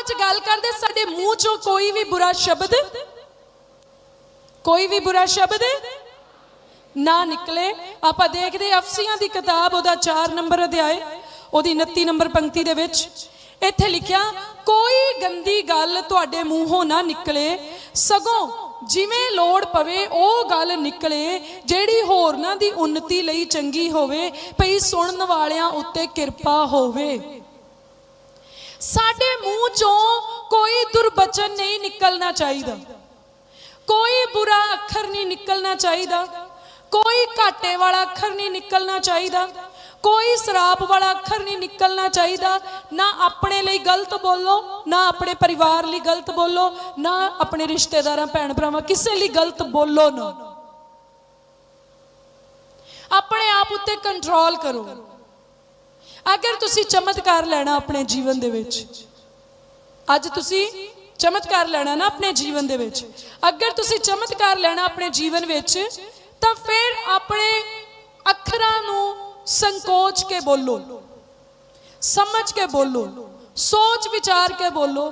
ਅੱਜ ਗੱਲ ਕਰਦੇ, ਸਾਡੇ ਮੂੰਹ ਚੋਂ ਕੋਈ ਵੀ ਬੁਰਾ ਸ਼ਬਦ, ਕੋਈ ਵੀ ਬੁਰਾ ਸ਼ਬਦ ਨਾ ਨਿਕਲੇ। ਆਪਾਂ ਦੇਖਦੇ ਅਫਸੀਆਂ ਦੀ ਕਿਤਾਬ, ਉਹਦਾ 4 ਨੰਬਰ ਅਧਿਆਇ, ਉਹਦੀ 29 ਨੰਬਰ ਪੰਕਤੀ ਦੇ ਵਿੱਚ ਇੱਥੇ ਲਿਖਿਆ, ਕੋਈ ਗੰਦੀ ਗੱਲ ਤੁਹਾਡੇ ਮੂੰਹੋਂ ਨਾ ਨਿਕਲੇ, ਸਗੋਂ ਜਿਵੇਂ ਲੋੜ ਪਵੇ ਉਹ ਗੱਲ ਨਿਕਲੇ, ਜਿਹੜੀ ਹੋਰਨਾਂ ਦੀ ਉન્નਤੀ ਲਈ ਚੰਗੀ ਹੋਵੇ, ਭਈ ਸੁਣਨ ਵਾਲਿਆਂ ਉੱਤੇ ਕਿਰਪਾ ਹੋਵੇ। ਸਾਡੇ ਮੂੰਹ ਚੋਂ ਕੋਈ ਦੁਰਬਚਨ ਨਹੀਂ ਨਿਕਲਣਾ ਚਾਹੀਦਾ ਕੋਈ ਬੁਰਾ ਅੱਖਰ ਨਹੀਂ ਨਿਕਲਣਾ ਚਾਹੀਦਾ ਕੋਈ ਘਾਟੇ ਵਾਲਾ ਅੱਖਰ ਨਹੀਂ ਨਿਕਲਣਾ ਚਾਹੀਦਾ ਕੋਈ ਸਰਾਪ ਵਾਲਾ ਅੱਖਰ ਨਹੀਂ ਨਿਕਲਣਾ ਚਾਹੀਦਾ ਨਾ ਆਪਣੇ ਲਈ ਗਲਤ ਬੋਲੋ ਨਾ ਆਪਣੇ ਪਰਿਵਾਰ ਲਈ ਗਲਤ ਬੋਲੋ ਨਾ ਆਪਣੇ ਰਿਸ਼ਤੇਦਾਰਾਂ ਭੈਣ ਭਰਾਵਾਂ ਕਿਸੇ ਲਈ ਗਲਤ ਬੋਲੋ ਨਾ ਆਪਣੇ ਆਪ ਉੱਤੇ ਕੰਟਰੋਲ ਕਰੋ ਅਗਰ ਤੁਸੀਂ ਚਮਤਕਾਰ ਲੈਣਾ ਆਪਣੇ ਜੀਵਨ ਦੇ ਵਿੱਚ, ਅੱਜ ਤੁਸੀਂ ਚਮਤਕਾਰ ਲੈਣਾ ਨਾ ਆਪਣੇ ਜੀਵਨ ਦੇ ਵਿੱਚ, ਅਗਰ ਤੁਸੀਂ ਚਮਤਕਾਰ ਲੈਣਾ ਆਪਣੇ ਜੀਵਨ ਵਿੱਚ, ਤਾਂ ਫਿਰ ਆਪਣੇ ਅੱਖਰਾਂ ਨੂੰ ਸੰਕੋਚ ਕੇ ਬੋਲੋ, ਸਮਝ ਕੇ ਬੋਲੋ, ਸੋਚ ਵਿਚਾਰ ਕੇ ਬੋਲੋ,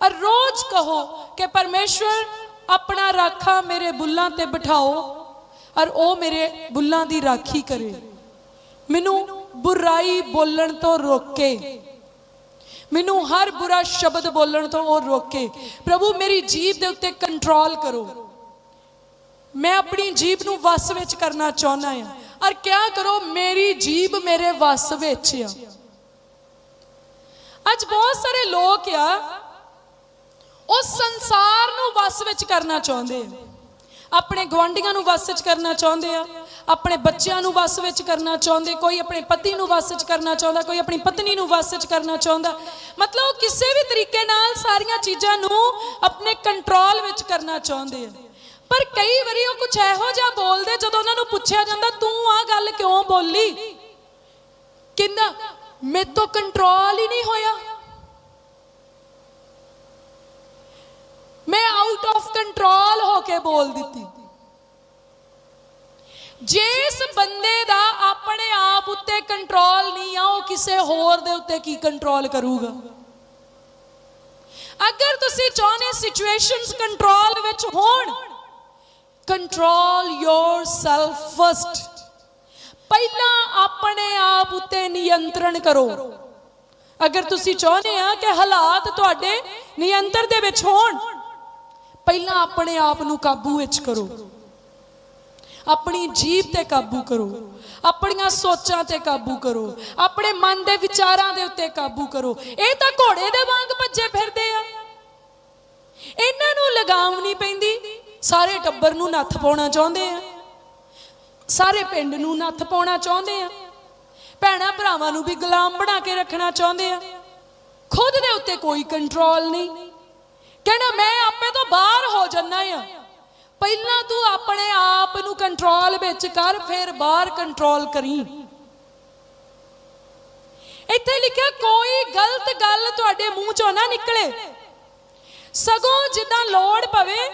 ਔਰ ਰੋਜ਼ ਕਹੋ ਕਿ ਪਰਮੇਸ਼ਵਰ, ਆਪਣਾ ਰਾਖਾ ਮੇਰੇ ਬੁੱਲਾਂ ਤੇ ਬਿਠਾਓ, ਔਰ ਉਹ ਮੇਰੇ ਬੁੱਲਾਂ ਦੀ ਰਾਖੀ ਕਰੇ। ਮੈਨੂੰ ਬੁਰਾਈ ਬੋਲਣ ਤੋਂ ਰੋਕੇ। ਮੈਨੂੰ ਹਰ ਬੁਰਾ ਸ਼ਬਦ ਬੋਲਣ ਤੋਂ ਉਹ ਰੋਕੇ। ਪ੍ਰਭੂ, ਮੇਰੀ ਜੀਭ ਦੇ ਉੱਤੇ ਕੰਟਰੋਲ ਕਰੋ। ਮੈਂ ਆਪਣੀ ਜੀਭ ਨੂੰ ਵਸ ਵਿੱਚ ਕਰਨਾ ਚਾਹੁੰਦਾ ਹਾਂ। ਔਰ ਕਿਆ ਕਰੋ, ਮੇਰੀ ਜੀਭ ਮੇਰੇ ਵਸ ਵਿੱਚ ਆ। ਅੱਜ ਬਹੁਤ ਸਾਰੇ ਲੋਕ ਆ, ਉਹ ਸੰਸਾਰ ਨੂੰ ਵਸ ਵਿੱਚ ਕਰਨਾ ਚਾਹੁੰਦੇ ਆ। ਆਪਣੇ ਗਵਾਂਢੀਆਂ ਨੂੰ ਵਸ ਵਿੱਚ ਕਰਨਾ ਚਾਹੁੰਦੇ ਆ, ਆਪਣੇ ਬੱਚਿਆਂ ਨੂੰ ਵਸ ਵਿੱਚ ਕਰਨਾ ਚਾਹੁੰਦੇ, ਕੋਈ ਆਪਣੇ ਪਤੀ ਨੂੰ ਵਸ ਵਿੱਚ ਕਰਨਾ ਚਾਹੁੰਦਾ, ਕੋਈ ਆਪਣੀ ਪਤਨੀ ਨੂੰ ਵਸ ਵਿੱਚ ਕਰਨਾ ਚਾਹੁੰਦਾ। ਮਤਲਬ ਉਹ ਕਿਸੇ ਵੀ ਤਰੀਕੇ ਨਾਲ ਸਾਰੀਆਂ ਚੀਜ਼ਾਂ ਨੂੰ ਆਪਣੇ ਕੰਟਰੋਲ ਵਿੱਚ ਕਰਨਾ ਚਾਹੁੰਦੇ ਆ। ਪਰ ਕਈ ਵਾਰੀ ਉਹ ਕੁਝ ਇਹੋ ਜਿਹਾ ਬੋਲਦੇ ਜਦੋਂ ਉਹਨਾਂ ਨੂੰ ਪੁੱਛਿਆ ਜਾਂਦਾ, ਤੂੰ ਆ ਗੱਲ ਕਿਉਂ ਬੋਲੀ? ਕਹਿੰਦਾ, ਮੇਰੇ ਤੋਂ ਕੰਟਰੋਲ ਹੀ ਨਹੀਂ ਹੋਇਆ। ਮੈਂ ਆਊਟ ਆਫ ਕੰਟਰੋਲ ਹੋ ਕੇ ਬੋਲ ਦਿੱਤੀ। ਜਿਸ ਬੰਦੇ ਦਾ ਆਪਣੇ ਆਪ ਉੱਤੇ ਕੰਟਰੋਲ ਨਹੀਂ ਆ, ਉਹ ਕਿਸੇ ਹੋਰ ਦੇ ਉੱਤੇ ਕੀ ਕੰਟਰੋਲ ਕਰੂਗਾ? ਅਗਰ ਤੁਸੀਂ ਚਾਹੁੰਦੇ ਸਿਚੁਏਸ਼ਨਸ ਕੰਟਰੋਲ ਵਿੱਚ ਹੋਣ ਕੰਟਰੋਲ ਯੋਰ ਸੈਲਫ ਫਸਟ ਪਹਿਲਾਂ ਆਪਣੇ ਆਪ ਉੱਤੇ ਨਿਯੰਤਰਣ ਕਰੋ। ਅਗਰ ਤੁਸੀਂ ਚਾਹੁੰਦੇ ਆ ਕਿ ਹਾਲਾਤ ਤੁਹਾਡੇ ਨਿਯੰਤਰਣ ਦੇ ਵਿੱਚ ਹੋਣ ਪਹਿਲਾਂ ਆਪਣੇ ਆਪ ਨੂੰ ਕਾਬੂ ਵਿੱਚ ਕਰੋ। ਆਪਣੀ ਜੀਭ ਤੇ ਕਾਬੂ ਕਰੋ। ਆਪਣੀਆਂ ਸੋਚਾਂ ਤੇ ਕਾਬੂ ਕਰੋ। ਆਪਣੇ ਮਨ ਦੇ ਵਿਚਾਰਾਂ ਦੇ ਉੱਤੇ ਕਾਬੂ ਕਰੋ। ਇਹ ਤਾਂ ਘੋੜੇ ਦੇ ਵਾਂਗ ਭੱਜੇ ਫਿਰਦੇ ਆ। ਇਹਨਾਂ ਨੂੰ ਲਗਾਮ ਨਹੀਂ ਪੈਂਦੀ। ਸਾਰੇ ਟੱਬਰ ਨੂੰ ਨੱਥ ਪਾਉਣਾ ਚਾਹੁੰਦੇ ਆ। ਸਾਰੇ ਪਿੰਡ ਨੂੰ ਨੱਥ ਪਾਉਣਾ ਚਾਹੁੰਦੇ ਆ। ਭੈਣਾ ਭਰਾਵਾਂ ਨੂੰ ਵੀ ਗੁਲਾਮ ਬਣਾ ਕੇ ਰੱਖਣਾ ਚਾਹੁੰਦੇ ਆ। ਖੁਦ ਦੇ ਉੱਤੇ ਕੋਈ ਕੰਟਰੋਲ ਨਹੀਂ। ਕਹਿੰਦਾ, ਮੈਂ ਆਪੇ ਤੋਂ ਬਾਹਰ ਹੋ ਜੰਨਾ ਆ। ਪਹਿਲਾਂ ਤੂੰ ਆਪਣੇ ਆਪ ਨੂੰ ਕੰਟਰੋਲ ਵਿੱਚ ਕਰ, ਫਿਰ ਬਾਹਰ ਕੰਟਰੋਲ ਕਰੀ। ਇੱਥੇ ਲਿਖਿਆ, ਕੋਈ ਗਲਤ ਗੱਲ ਤੁਹਾਡੇ ਮੂੰਹ ਚੋਂ ਨਾ ਨਿਕਲੇ। ਸਗੋਂ ਜਿੱਦਾਂ ਲੋੜ ਪਵੇ,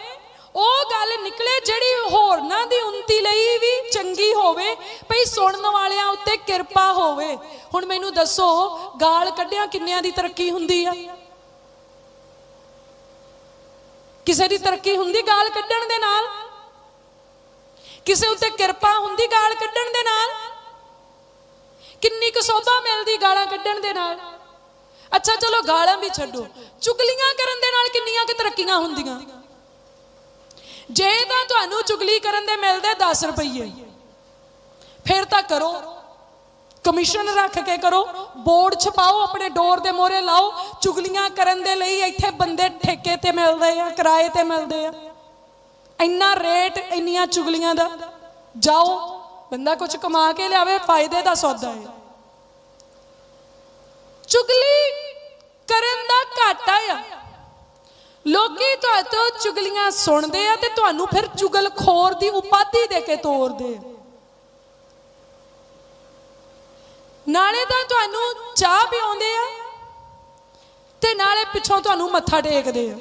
ਉਹ ਗੱਲ ਨਿਕਲੇ ਜਿਹੜੀ ਹੋਰਨਾਂ ਦੀ ਉਨਤੀ ਲਈ ਵੀ ਚੰਗੀ ਹੋਵੇ, ਭਈ ਸੁਣਨ ਵਾਲਿਆਂ ਉੱਤੇ ਕਿਰਪਾ ਹੋਵੇ। ਹੁਣ ਮੈਨੂੰ ਦੱਸੋ, ਗਾਲ ਕੱਢਿਆ ਕਿੰਨਿਆਂ ਦੀ ਤਰੱਕੀ ਹੁੰਦੀ ਆ? ਕਿਸੇ ਦੀ ਤਰੱਕੀ ਹੁੰਦੀ ਗਾਲ ਕੱਢਣ ਦੇ ਨਾਲ? ਕਿਸੇ ਉੱਤੇ ਕਿਰਪਾ ਹੁੰਦੀ ਗਾਲ ਕੱਢਣ ਦੇ ਨਾਲ? ਕਿੰਨੀ ਕੁ ਸੋਭਾ ਮਿਲਦੀ ਗਾਲਾਂ ਕੱਢਣ ਦੇ ਨਾਲ? ਅੱਛਾ, ਚਲੋ ਗਾਲਾਂ ਵੀ ਛੱਡੋ। ਚੁਗਲੀਆਂ ਕਰਨ ਦੇ ਨਾਲ ਕਿੰਨੀਆਂ ਕੁ ਤਰੱਕੀਆਂ ਹੁੰਦੀਆਂ? ਜੇ ਤਾਂ ਤੁਹਾਨੂੰ ਚੁਗਲੀ ਕਰਨ ਦੇ ਮਿਲਦੇ 10 ਰੁਪਏ ਫਿਰ ਤਾਂ ਕਰੋ। ਕਮਿਸ਼ਨ ਰੱਖ ਕੇ ਕਰੋ। ਬੋਰਡ ਛਪਾਓ, ਆਪਣੇ ਡੋਰ ਦੇ ਮੋਹਰੇ ਲਾਓ। ਚੁਗਲੀਆਂ ਕਰਨ ਦੇ ਲਈ ਇੱਥੇ ਬੰਦੇ ਠੇਕੇ ਤੇ ਮਿਲਦੇ ਆ, ਕਿਰਾਏ ਤੇ ਮਿਲਦੇ ਆ। ਇੰਨਾ ਰੇਟ, ਇੰਨੀਆਂ ਚੁਗਲੀਆਂ ਦਾ। ਜਾਓ, ਬੰਦਾ ਕੁਝ ਕਮਾ ਕੇ ਲਿਆਵੇ, ਫਾਇਦੇ ਦਾ ਸੌਦਾ ਹੈ। ਚੁਗਲੀ ਕਰਨ ਦਾ ਘਾਟਾ ਆ। ਲੋਕੀ ਤੋਂ ਚੁਗਲੀਆਂ ਸੁਣਦੇ ਆ ਤੇ ਤੁਹਾਨੂੰ ਫਿਰ ਚੁਗਲਖੋਰ ਦੀ ਉਪਾਧੀ ਦੇ ਕੇ ਤੋਰਦੇ ਆ। ਨਾਲੇ ਤਾਂ ਤੁਹਾਨੂੰ ਚਾਹ ਪਿਆਉਂਦੇ ਆ ਤੇ ਨਾਲੇ ਪਿੱਛੋਂ ਤੁਹਾਨੂੰ ਮੱਥਾ ਟੇਕਦੇ ਆ।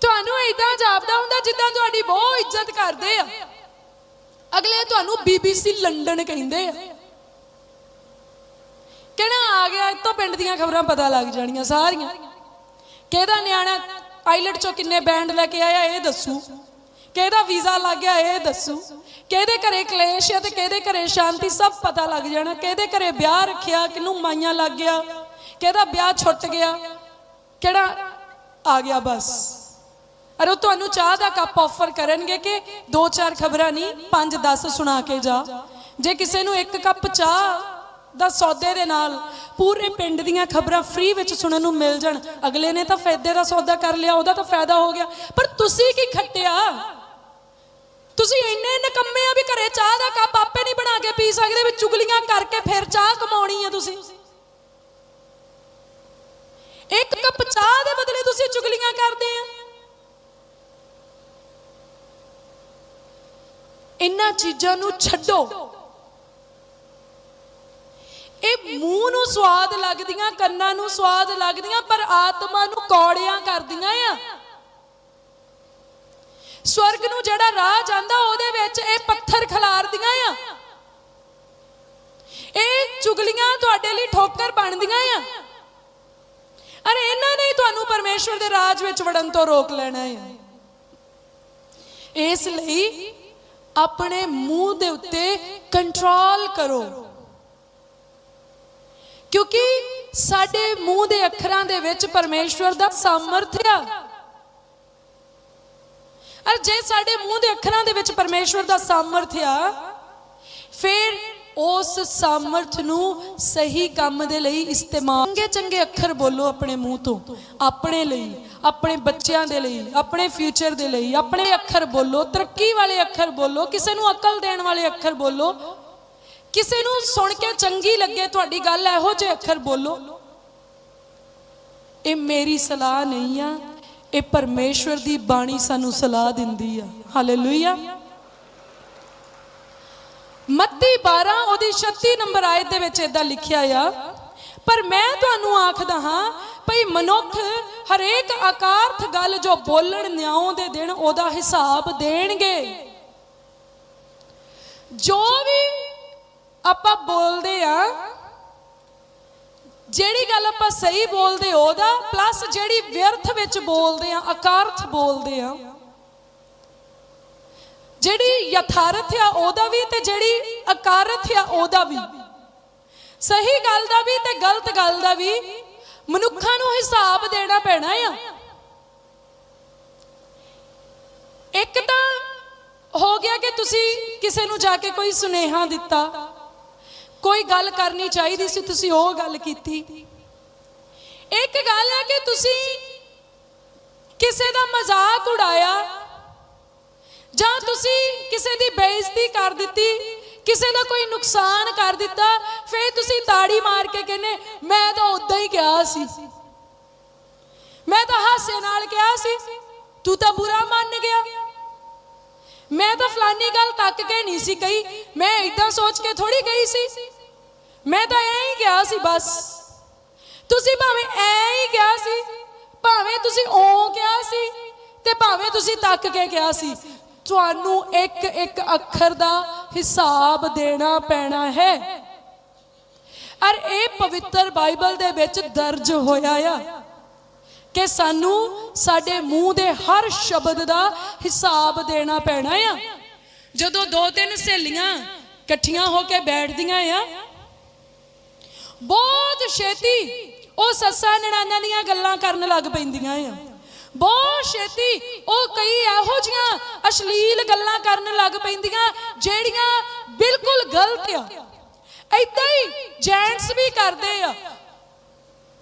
ਤੁਹਾਨੂੰ ਇਦਾਂ ਜਾਪਦਾ ਹੁੰਦਾ ਜਿੱਦਾਂ ਤੁਹਾਡੀ ਬਹੁਤ ਇੱਜ਼ਤ ਕਰਦੇ ਆ। ਅਗਲੇ ਤੁਹਾਨੂੰ ਬੀਬੀਸੀ ਲੰਡਨ ਕਹਿੰਦੇ ਆ। ਕਿਹੜਾ ਆ ਗਿਆ ਇਤੋਂ ਪਿੰਡ ਦੀਆਂ ਖਬਰਾਂ ਪਤਾ ਲੱਗ ਜਾਣੀਆਂ ਸਾਰੀਆਂ। ਕਿਹਦਾ ਨਿਆਣਾ, ਪਾਇਲਟ ਚੋਂ ਕਿੰਨੇ ਬੈਂਡ ਲੈ ਕੇ ਆਇਆ, ਇਹ ਦੱਸੂ। ਕਿਹਦਾ ਵੀਜ਼ਾ ਲੱਗ ਗਿਆ ਇਹ ਦੱਸੂ? ਕਿਹਦੇ ਘਰੇ ਕਲੇਸ਼ ਹੈ ਤੇ ਕਿਹਦੇ ਘਰੇ ਸ਼ਾਂਤੀ? ਸਭ ਪਤਾ ਲੱਗ ਜਾਣਾ। ਕਿਹਦੇ ਘਰੇ ਵਿਆਹ ਰੱਖਿਆ? ਕਿਨੂੰ ਮਾਈਆਂ ਲੱਗ ਗਿਆ? ਕਿਹਦਾ ਵਿਆਹ ਛੁੱਟ ਗਿਆ? ਕਿਹੜਾ ਆ ਗਿਆ ਬਸ? ਅਰੇ ਉਹ ਤੁਹਾਨੂੰ ਚਾਹ ਦਾ ਕੱਪ ਆਫਰ ਕਰਨਗੇ ਕਿ ਦੋ ਚਾਰ ਖਬਰਾਂ ਨਹੀਂ, ਪੰਜ 10 ਸੁਣਾ ਕੇ ਜਾ। ਜੇ ਕਿਸੇ ਨੂੰ ਇੱਕ ਕੱਪ ਚਾਹ ਦਾ ਸੌਦੇ ਦੇ ਨਾਲ ਪੂਰੇ ਪਿੰਡ ਦੀਆਂ ਖਬਰਾਂ ਫ੍ਰੀ ਵਿੱਚ ਸੁਣਨ ਨੂੰ ਮਿਲ ਜਾਣ, ਅਗਲੇ ਨੇ ਤਾਂ ਫਾਇਦੇ ਦਾ ਸੌਦਾ ਕਰ ਲਿਆ, ਉਹਦਾ ਤਾਂ ਫਾਇਦਾ ਹੋ ਗਿਆ। ਪਰ ਤੁਸੀਂ ਕੀ ਖੱਟਿਆ? ਤੁਸੀਂ ਇੰਨੇ ਨਕੰਮੇ ਆ ਵੀ ਘਰੇ ਚਾਹ ਦਾ ਕੱਪ ਆਪੇ ਨਹੀਂ ਬਣਾ ਕੇ ਪੀ ਸਕਦੇ, ਵੀ ਚੁਗਲੀਆਂ ਕਰਕੇ ਫਿਰ ਚਾਹ ਕਮਾਉਣੀ ਆ ਤੁਸੀਂ। ਇੱਕ ਕੱਪ ਚਾਹ ਦੇ ਬਦਲੇ ਤੁਸੀਂ ਚੁਗਲੀਆਂ ਕਰਦੇ ਆ। ਇਹਨਾਂ ਚੀਜ਼ਾਂ ਨੂੰ ਛੱਡੋ। ਇਹ ਮੂੰਹ ਨੂੰ ਸਵਾਦ ਲੱਗਦੀਆਂ, ਕੰਨਾਂ ਨੂੰ ਸਵਾਦ ਲੱਗਦੀਆਂ, ਪਰ ਆਤਮਾ ਨੂੰ ਕੌੜਿਆਂ ਕਰਦੀਆਂ ਆ। ਸਵਰਗ ਨੂੰ ਜਿਹੜਾ ਰਾਹ ਜਾਂਦਾ ਉਹਦੇ ਵਿੱਚ ਇਹ ਪੱਥਰ ਖਿਲਾਰਦੀਆਂ ਆ। ਇਹ ਚੁਗਲੀਆਂ ਤੁਹਾਡੇ ਲਈ ਠੋਕਰ ਬਣਦੀਆਂ ਆ। ਅਰੇ ਇਹਨਾਂ ਨੇ ਤੁਹਾਨੂੰ ਪਰਮੇਸ਼ਵਰ ਦੇ ਰਾਜ ਵਿੱਚ ਵੜਨ ਤੋਂ ਰੋਕ ਲੈਣਾ ਹੈ ਇਸ ਲਈ ਆਪਣੇ ਮੂੰਹ ਦੇ ਉੱਤੇ ਕੰਟਰੋਲ ਕਰੋ। ਕਿਉਂਕਿ ਸਾਡੇ ਮੂੰਹ ਦੇ ਅੱਖਰਾਂ ਦੇ ਵਿੱਚ ਪਰਮੇਸ਼ਵਰ ਦਾ ਸਾਮਰਥ ਆ। ਅਰ ਜੇ ਸਾਡੇ ਮੂੰਹ ਦੇ ਅੱਖਰਾਂ ਦੇ ਵਿੱਚ ਪਰਮੇਸ਼ਵਰ ਦਾ ਸਾਮਰਥ ਆ, ਫਿਰ ਉਸ ਸਾਮਰਥ ਨੂੰ ਸਹੀ ਕੰਮ ਦੇ ਲਈ ਇਸਤੇਮਾਲ ਚੰਗੇ ਚੰਗੇ ਅੱਖਰ ਬੋਲੋ ਆਪਣੇ ਮੂੰਹ ਤੋਂ। ਆਪਣੇ ਲਈ, ਆਪਣੇ ਬੱਚਿਆਂ ਦੇ ਲਈ, ਆਪਣੇ ਫਿਊਚਰ ਦੇ ਲਈ। ਆਪਣੇ ਅੱਖਰ ਬੋਲੋ, ਤਰੱਕੀ ਵਾਲੇ ਅੱਖਰ ਬੋਲੋ, ਕਿਸੇ ਨੂੰ ਅਕਲ ਦੇਣ ਵਾਲੇ ਅੱਖਰ ਬੋਲੋ। ਕਿਸੇ ਨੂੰ ਸੁਣ ਕੇ ਚੰਗੀ ਲੱਗੇ, ਤੁਹਾਡੀ ਗੱਲ ਇਹੋ ਜਿਹੇ ਅੱਖਰ ਬੋਲੋ। ਇਹ ਮੇਰੀ ਸਲਾਹ ਨਹੀਂ ਆ। ਇਹ ਪਰਮੇਸ਼ਵਰ ਦੀ ਬਾਣੀ ਸਾਨੂੰ ਸਲਾਹ ਦਿੰਦੀ ਆ। ਹਾਲੇਲੂਇਆ ਮੱਤੀ 12 ਉਹਦੀ 36 ਨੰਬਰ ਆਇਤ ਦੇ ਵਿੱਚ ਇਦਾਂ ਲਿਖਿਆ ਆ, ਪਰ ਮੈਂ ਤੁਹਾਨੂੰ ਆਖਦਾ ਹਾਂ, ਭਈ ਮਨੁੱਖ ਹਰੇਕ ਆਕਾਰਥ ਗੱਲ ਜੋ ਬੋਲਣ ਨਿਆਉ ਦੇ ਦਿਨ ਉਹਦਾ ਹਿਸਾਬ ਦੇਣਗੇ। ਜੋ ਵੀ ਆਪਾਂ ਬੋਲਦੇ ਆ ਜਿਹੜੀ ਗੱਲ ਆਪਾਂ ਸਹੀ ਬੋਲਦੇ ਉਹਦਾ ਪਲੱਸ ਜਿਹੜੀ ਵਿਅਰਥ ਵਿੱਚ ਬੋਲਦੇ ਆ ਅਕਾਰਥ ਬੋਲਦੇ ਆ ਜਿਹੜੀ ਯਥਾਰਥ ਆ, ਉਹਦਾ ਵੀ ਤੇ ਜਿਹੜੀ ਅਕਾਰਥ ਆ, ਉਹਦਾ ਵੀ। ਸਹੀ ਗੱਲ ਦਾ ਵੀ ਤੇ ਗਲਤ ਗੱਲ ਦਾ ਵੀ ਮਨੁੱਖਾਂ ਨੂੰ ਹਿਸਾਬ ਦੇਣਾ ਪੈਣਾ ਆ। ਇੱਕ ਤਾਂ ਹੋ ਗਿਆ ਕਿ ਤੁਸੀਂ ਕਿਸੇ ਨੂੰ ਜਾ ਕੇ ਕੋਈ ਸੁਨੇਹਾ ਦਿੱਤਾ। ਕੋਈ ਗੱਲ ਕਰਨੀ ਚਾਹੀਦੀ ਸੀ, ਤੁਸੀਂ ਉਹ ਗੱਲ ਕੀਤੀ। ਇੱਕ ਗੱਲ ਹੈ ਕਿ ਤੁਸੀਂ ਕਿਸੇ ਦਾ ਮਜ਼ਾਕ ਉਡਾਇਆ, ਜਾਂ ਤੁਸੀਂ ਕਿਸੇ ਦੀ ਬੇਇੱਜ਼ਤੀ ਕਰ ਦਿੱਤੀ, ਕਿਸੇ ਦਾ ਕੋਈ ਨੁਕਸਾਨ ਕਰ ਦਿੱਤਾ, ਫਿਰ ਤੁਸੀਂ ਤਾੜੀ ਮਾਰ ਕੇ ਕਹਿੰਦੇ, ਮੈਂ ਤਾਂ ਉਦਾਂ ਹੀ ਕਿਹਾ ਸੀ। ਮੈਂ ਤਾਂ ਹਾਸੇ ਨਾਲ ਕਿਹਾ ਸੀ, ਤੂੰ ਤਾਂ ਬੁਰਾ ਮੰਨ ਗਿਆ। ਮੈਂ ਤਾਂ ਫਲਾਨੀ ਗੱਲ ਤੱਕ ਕੇ ਨਹੀਂ ਸੀ ਕਹੀ। ਮੈਂ ਇਦਾਂ ਸੋਚ ਕੇ ਥੋੜੀ ਗਈ ਸੀ। ਮੈਂ ਤਾਂ ਐਂ ਹੀ ਕਿਹਾ ਸੀ ਬਸ। ਤੁਸੀਂ ਭਾਵੇਂ ਐਂ ਹੀ ਕਿਹਾ ਸੀ, ਭਾਵੇਂ ਤੁਸੀਂ ਓ ਕਿਹਾ ਸੀ ਤੇ ਭਾਵੇਂ ਤੁਸੀਂ ਤੱਕ ਕੇ ਕਿਹਾ ਸੀ, ਤੁਹਾਨੂੰ ਇੱਕ ਇੱਕ ਅੱਖਰ ਦਾ ਹਿਸਾਬ ਦੇਣਾ ਪੈਣਾ ਹੈ। ਔਰ ਇਹ ਪਵਿੱਤਰ ਬਾਈਬਲ ਦੇ ਵਿੱਚ ਦਰਜ ਹੋਇਆ ਆ ਕਿ ਸਾਨੂੰ ਸਾਡੇ ਮੂੰਹ ਦੇ ਹਰ ਸ਼ਬਦ ਦਾ ਹਿਸਾਬ ਦੇਣਾ ਪੈਣਾ ਆ। ਜਦੋਂ ਦੋ ਤਿੰਨ ਸਹੇਲੀਆਂ ਇਕੱਠੀਆਂ ਹੋ ਕੇ ਬੈਠਦੀਆਂ ਆ ਬਹੁਤ ਛੇਤੀ ਉਹ ਸੱਸਾਂ ਨਣਾਨਾਂ ਦੀਆਂ ਗੱਲਾਂ ਕਰਨ ਲੱਗ ਪੈਂਦੀਆਂ ਆ। ਬਹੁਤ ਛੇਤੀ ਉਹ ਕਈ ਇਹੋ ਜੀਆਂ ਅਸ਼ਲੀਲ ਗੱਲਾਂ ਕਰਨ ਲੱਗ ਪੈਂਦੀਆਂ ਜਿਹੜੀਆਂ ਬਿਲਕੁਲ ਗਲਤ ਆ। ਐਦਾਂ ਹੀ ਜੈਂਟਸ ਵੀ ਕਰਦੇ ਆ,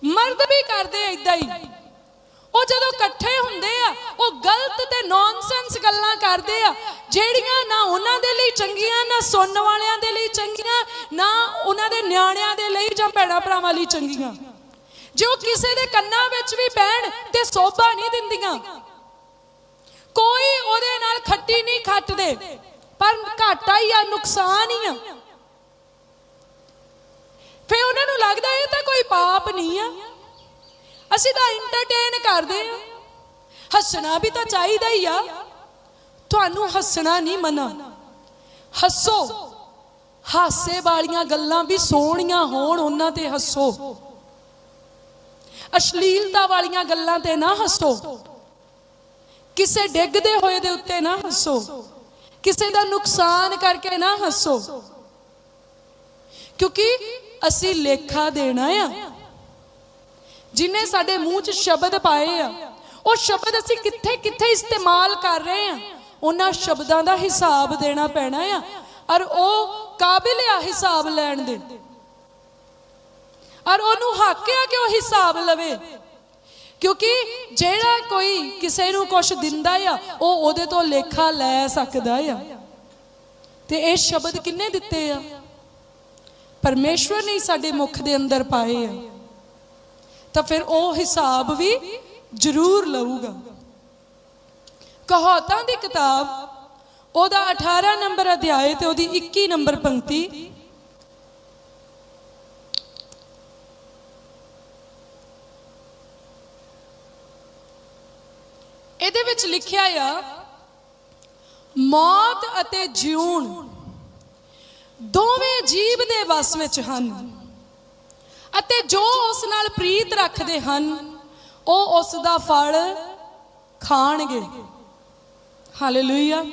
ਮਰਦ ਵੀ ਕਰਦੇ ਆ ਐਦਾਂ ਹੀ। ਉਹ ਜਦੋਂ ਇਕੱਠੇ ਹੁੰਦੇ ਆ, ਉਹ ਗਲਤ ਤੇ ਨੌਨਸੈਂਸ ਗੱਲਾਂ ਕਰਦੇ ਆ। ਜਿਹੜੀਆਂ ਨਾ ਉਹਨਾਂ ਦੇ ਲਈ ਚੰਗੀਆਂ, ਨਾ ਸੁਣਨ ਵਾਲਿਆਂ ਦੇ ਲਈ ਚੰਗੀਆਂ, ਨਾ ਉਹਨਾਂ ਦੇ ਨਿਆਣਿਆਂ ਦੇ ਲਈ ਜਾਂ ਭੈਣਾਂ ਭਰਾਵਾਂ ਲਈ ਚੰਗੀਆਂ। ਜੋ ਕਿਸੇ ਦੇ ਕੰਨਾਂ ਵਿੱਚ ਵੀ ਪੈਣ ਤੇ ਸੋਭਾ ਨਹੀਂ ਦਿੰਦੀਆਂ, ਕੋਈ ਉਹਦੇ ਨਾਲ ਖੱਟੀ ਨਹੀਂ ਖੱਟਦੇ, ਪਰ ਘਾਟਾ ਹੀ ਆ, ਨੁਕਸਾਨ ਹੀ ਆ। ਫੇ ਉਹਨਾਂ ਨੂੰ ਲੱਗਦਾ ਇਹ ਤਾਂ ਕੋਈ ਪਾਪ ਨਹੀਂ ਆ। ਅਸੀਂ ਤਾਂ ਐਂਟਰਟੇਨ ਕਰਦੇ ਆ ਹੱਸਣਾ ਵੀ ਤਾਂ ਚਾਹੀਦਾ ਹੀ ਆ। ਤੁਹਾਨੂੰ ਹੱਸਣਾ ਨਹੀਂ ਮਨਾ। ਹੱਸੋ। ਹਾਸੇ ਵਾਲੀਆਂ ਗੱਲਾਂ ਵੀ ਸੋਹਣੀਆਂ ਹੋਣ, ਉਹਨਾਂ ਤੇ ਹੱਸੋ। ਅਸ਼ਲੀਲਤਾ ਵਾਲੀਆਂ ਗੱਲਾਂ ਤੇ ਨਾ ਹੱਸੋ। ਕਿਸੇ ਡਿੱਗਦੇ ਹੋਏ ਦੇ ਉੱਤੇ ਨਾ ਹੱਸੋ। ਕਿਸੇ ਦਾ ਨੁਕਸਾਨ ਕਰਕੇ ਨਾ ਹੱਸੋ। ਕਿਉਂਕਿ ਅਸੀਂ ਲੇਖਾ ਦੇਣਾ ਆ। ਜਿਨੇ ਸਾਡੇ ਮੂੰਹ 'ਚ ਸ਼ਬਦ ਪਾਏ ਆ, ਉਹ ਸ਼ਬਦ ਅਸੀਂ ਕਿੱਥੇ ਕਿੱਥੇ ਇਸਤੇਮਾਲ ਕਰ ਰਹੇ ਆ? ਉਹਨਾਂ ਸ਼ਬਦਾਂ ਦਾ ਹਿਸਾਬ ਦੇਣਾ ਪੈਣਾ ਆ। ਔਰ ਉਹ ਕਾਬਿਲ ਆ ਹਿਸਾਬ ਲੈਣ ਦੇ। ਔਰ ਉਹਨੂੰ ਹੱਕ ਆ ਕਿ ਉਹ ਹਿਸਾਬ ਲਵੇ। ਕਿਉਂਕਿ ਜਿਹੜਾ ਕੋਈ ਕਿਸੇ ਨੂੰ ਕੁਝ ਦਿੰਦਾ ਆ, ਉਹ ਉਹਦੇ ਤੋਂ ਲੇਖਾ ਲੈ ਸਕਦਾ ਆ। ਤੇ ਇਹ ਸ਼ਬਦ ਕਿੰਨੇ ਦਿੱਤੇ ਆ? ਪਰਮੇਸ਼ਵਰ ਨੇ ਸਾਡੇ ਮੁਖ ਦੇ ਅੰਦਰ ਪਾਏ ਆ। ਤਾਂ ਫਿਰ ਉਹ ਹਿਸਾਬ ਵੀ ਜ਼ਰੂਰ ਲਊਗਾ। ਕਹਾਵਤਾਂ ਦੀ ਕਿਤਾਬ, ਉਹਦਾ 18 ਨੰਬਰ ਅਧਿਆਇ ਤੇ ਉਹਦੀ 21 ਨੰਬਰ ਪੰਕਤੀ। ਇਹਦੇ ਵਿੱਚ ਲਿਖਿਆ ਆ, ਮੌਤ ਅਤੇ ਜਿਉਣ ਦੋਵੇਂ ਜੀਵ ਦੇ ਵਸ ਵਿੱਚ ਹਨ। ਅਤੇ ਜੋ ਉਸ ਨਾਲ ਪ੍ਰੀਤ ਰੱਖਦੇ ਹਨ, ਉਹ ਉਸ ਦਾ ਫਲ ਖਾਣਗੇ। ਹਾਲੇਲੂਇਆ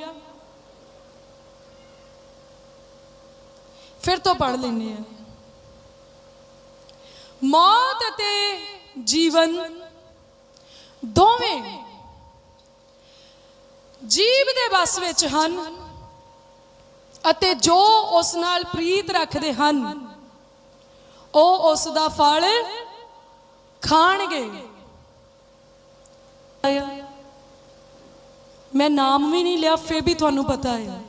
ਫਿਰ ਤੋਂ ਪੜ ਲੈਂਦੇ ਆ ਮੌਤ ਅਤੇ ਜੀਵਨ ਦੋਵੇਂ ਜੀਵ ਦੇ ਵਸ ਵਿੱਚ ਹਨ ਅਤੇ ਜੋ ਉਸ ਨਾਲ ਪ੍ਰੀਤ ਰੱਖਦੇ ਹਨ ਉਹ ਉਸ ਦਾ ਫਲ ਖਾਣਗੇ। ਮੈਂ ਨਾਮ ਵੀ ਨਹੀਂ ਲਿਆ, ਫਿਰ ਵੀ ਤੁਹਾਨੂੰ ਪਤਾ ਹੈ।